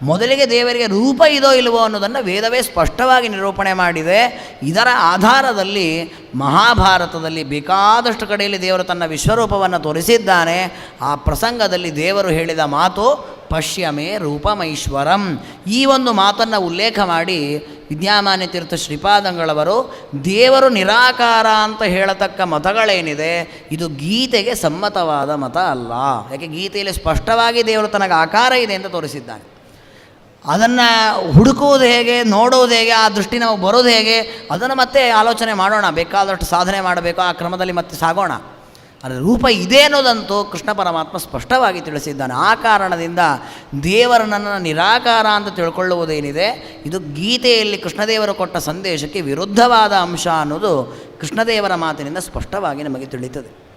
ಮೊದಲಿಗೆ ದೇವರಿಗೆ ರೂಪ ಇದೋ ಇಲ್ಲವೋ ಅನ್ನೋದನ್ನು ವೇದವೇ ಸ್ಪಷ್ಟವಾಗಿ ನಿರೂಪಣೆ ಮಾಡಿದೆ. ಇದರ ಆಧಾರದಲ್ಲಿ ಮಹಾಭಾರತದಲ್ಲಿ ಬೇಕಾದಷ್ಟು ಕಡೆಯಲ್ಲಿ ದೇವರು ತನ್ನ ವಿಶ್ವರೂಪವನ್ನು ತೋರಿಸಿದ್ದಾನೆ. ಆ ಪ್ರಸಂಗದಲ್ಲಿ ದೇವರು ಹೇಳಿದ ಮಾತು ಪಶ್ಯಮೇ ರೂಪಮೈಶ್ವರಂ. ಈ ಒಂದು ಮಾತನ್ನು ಉಲ್ಲೇಖ ಮಾಡಿ ವಿದ್ಯಾಮಾನ್ಯ ತೀರ್ಥ ಶ್ರೀಪಾದಂಗಳವರು, ದೇವರು ನಿರಾಕಾರ ಅಂತ ಹೇಳತಕ್ಕ ಮತಗಳೇನಿದೆ, ಇದು ಗೀತೆಗೆ ಸಮ್ಮತವಾದ ಮತ ಅಲ್ಲ. ಯಾಕೆ, ಗೀತೆಯಲ್ಲಿ ಸ್ಪಷ್ಟವಾಗಿ ದೇವರು ತನಗೆ ಆಕಾರ ಇದೆ ಅಂತ ತೋರಿಸಿದ್ದಾನೆ. ಅದನ್ನು ಹುಡುಕುವುದು ಹೇಗೆ, ನೋಡೋದು ಹೇಗೆ, ಆ ದೃಷ್ಟಿ ನಮಗೆ ಬರೋದು ಹೇಗೆ, ಅದನ್ನು ಮತ್ತೆ ಆಲೋಚನೆ ಮಾಡೋಣ. ಬೇಕಾದಷ್ಟು ಸಾಧನೆ ಮಾಡಬೇಕು, ಆ ಕ್ರಮದಲ್ಲಿ ಮತ್ತೆ ಸಾಗೋಣ. ಅದರ ರೂಪ ಇದೆ ಅನ್ನೋದಂತೂ ಕೃಷ್ಣ ಪರಮಾತ್ಮ ಸ್ಪಷ್ಟವಾಗಿ ತಿಳಿಸಿದ್ದಾನೆ. ಆ ಕಾರಣದಿಂದ ದೇವರನನ್ನು ನಿರಾಕಾರ ಅಂತ ತಿಳ್ಕೊಳ್ಳುವುದೇನಿದೆ, ಇದು ಗೀತೆಯಲ್ಲಿ ಕೃಷ್ಣದೇವರು ಕೊಟ್ಟ ಸಂದೇಶಕ್ಕೆ ವಿರುದ್ಧವಾದ ಅಂಶ ಅನ್ನೋದು ಕೃಷ್ಣದೇವರ ಮಾತಿನಿಂದ ಸ್ಪಷ್ಟವಾಗಿ ನಮಗೆ ತಿಳಿಯುತ್ತದೆ.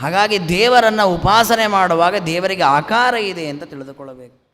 ಹಾಗಾಗಿ ದೇವರನ್ನು ಉಪಾಸನೆ ಮಾಡುವಾಗ ದೇವರಿಗೆ ಆಕಾರ ಇದೆ ಅಂತ ತಿಳಿದುಕೊಳ್ಳಬೇಕು.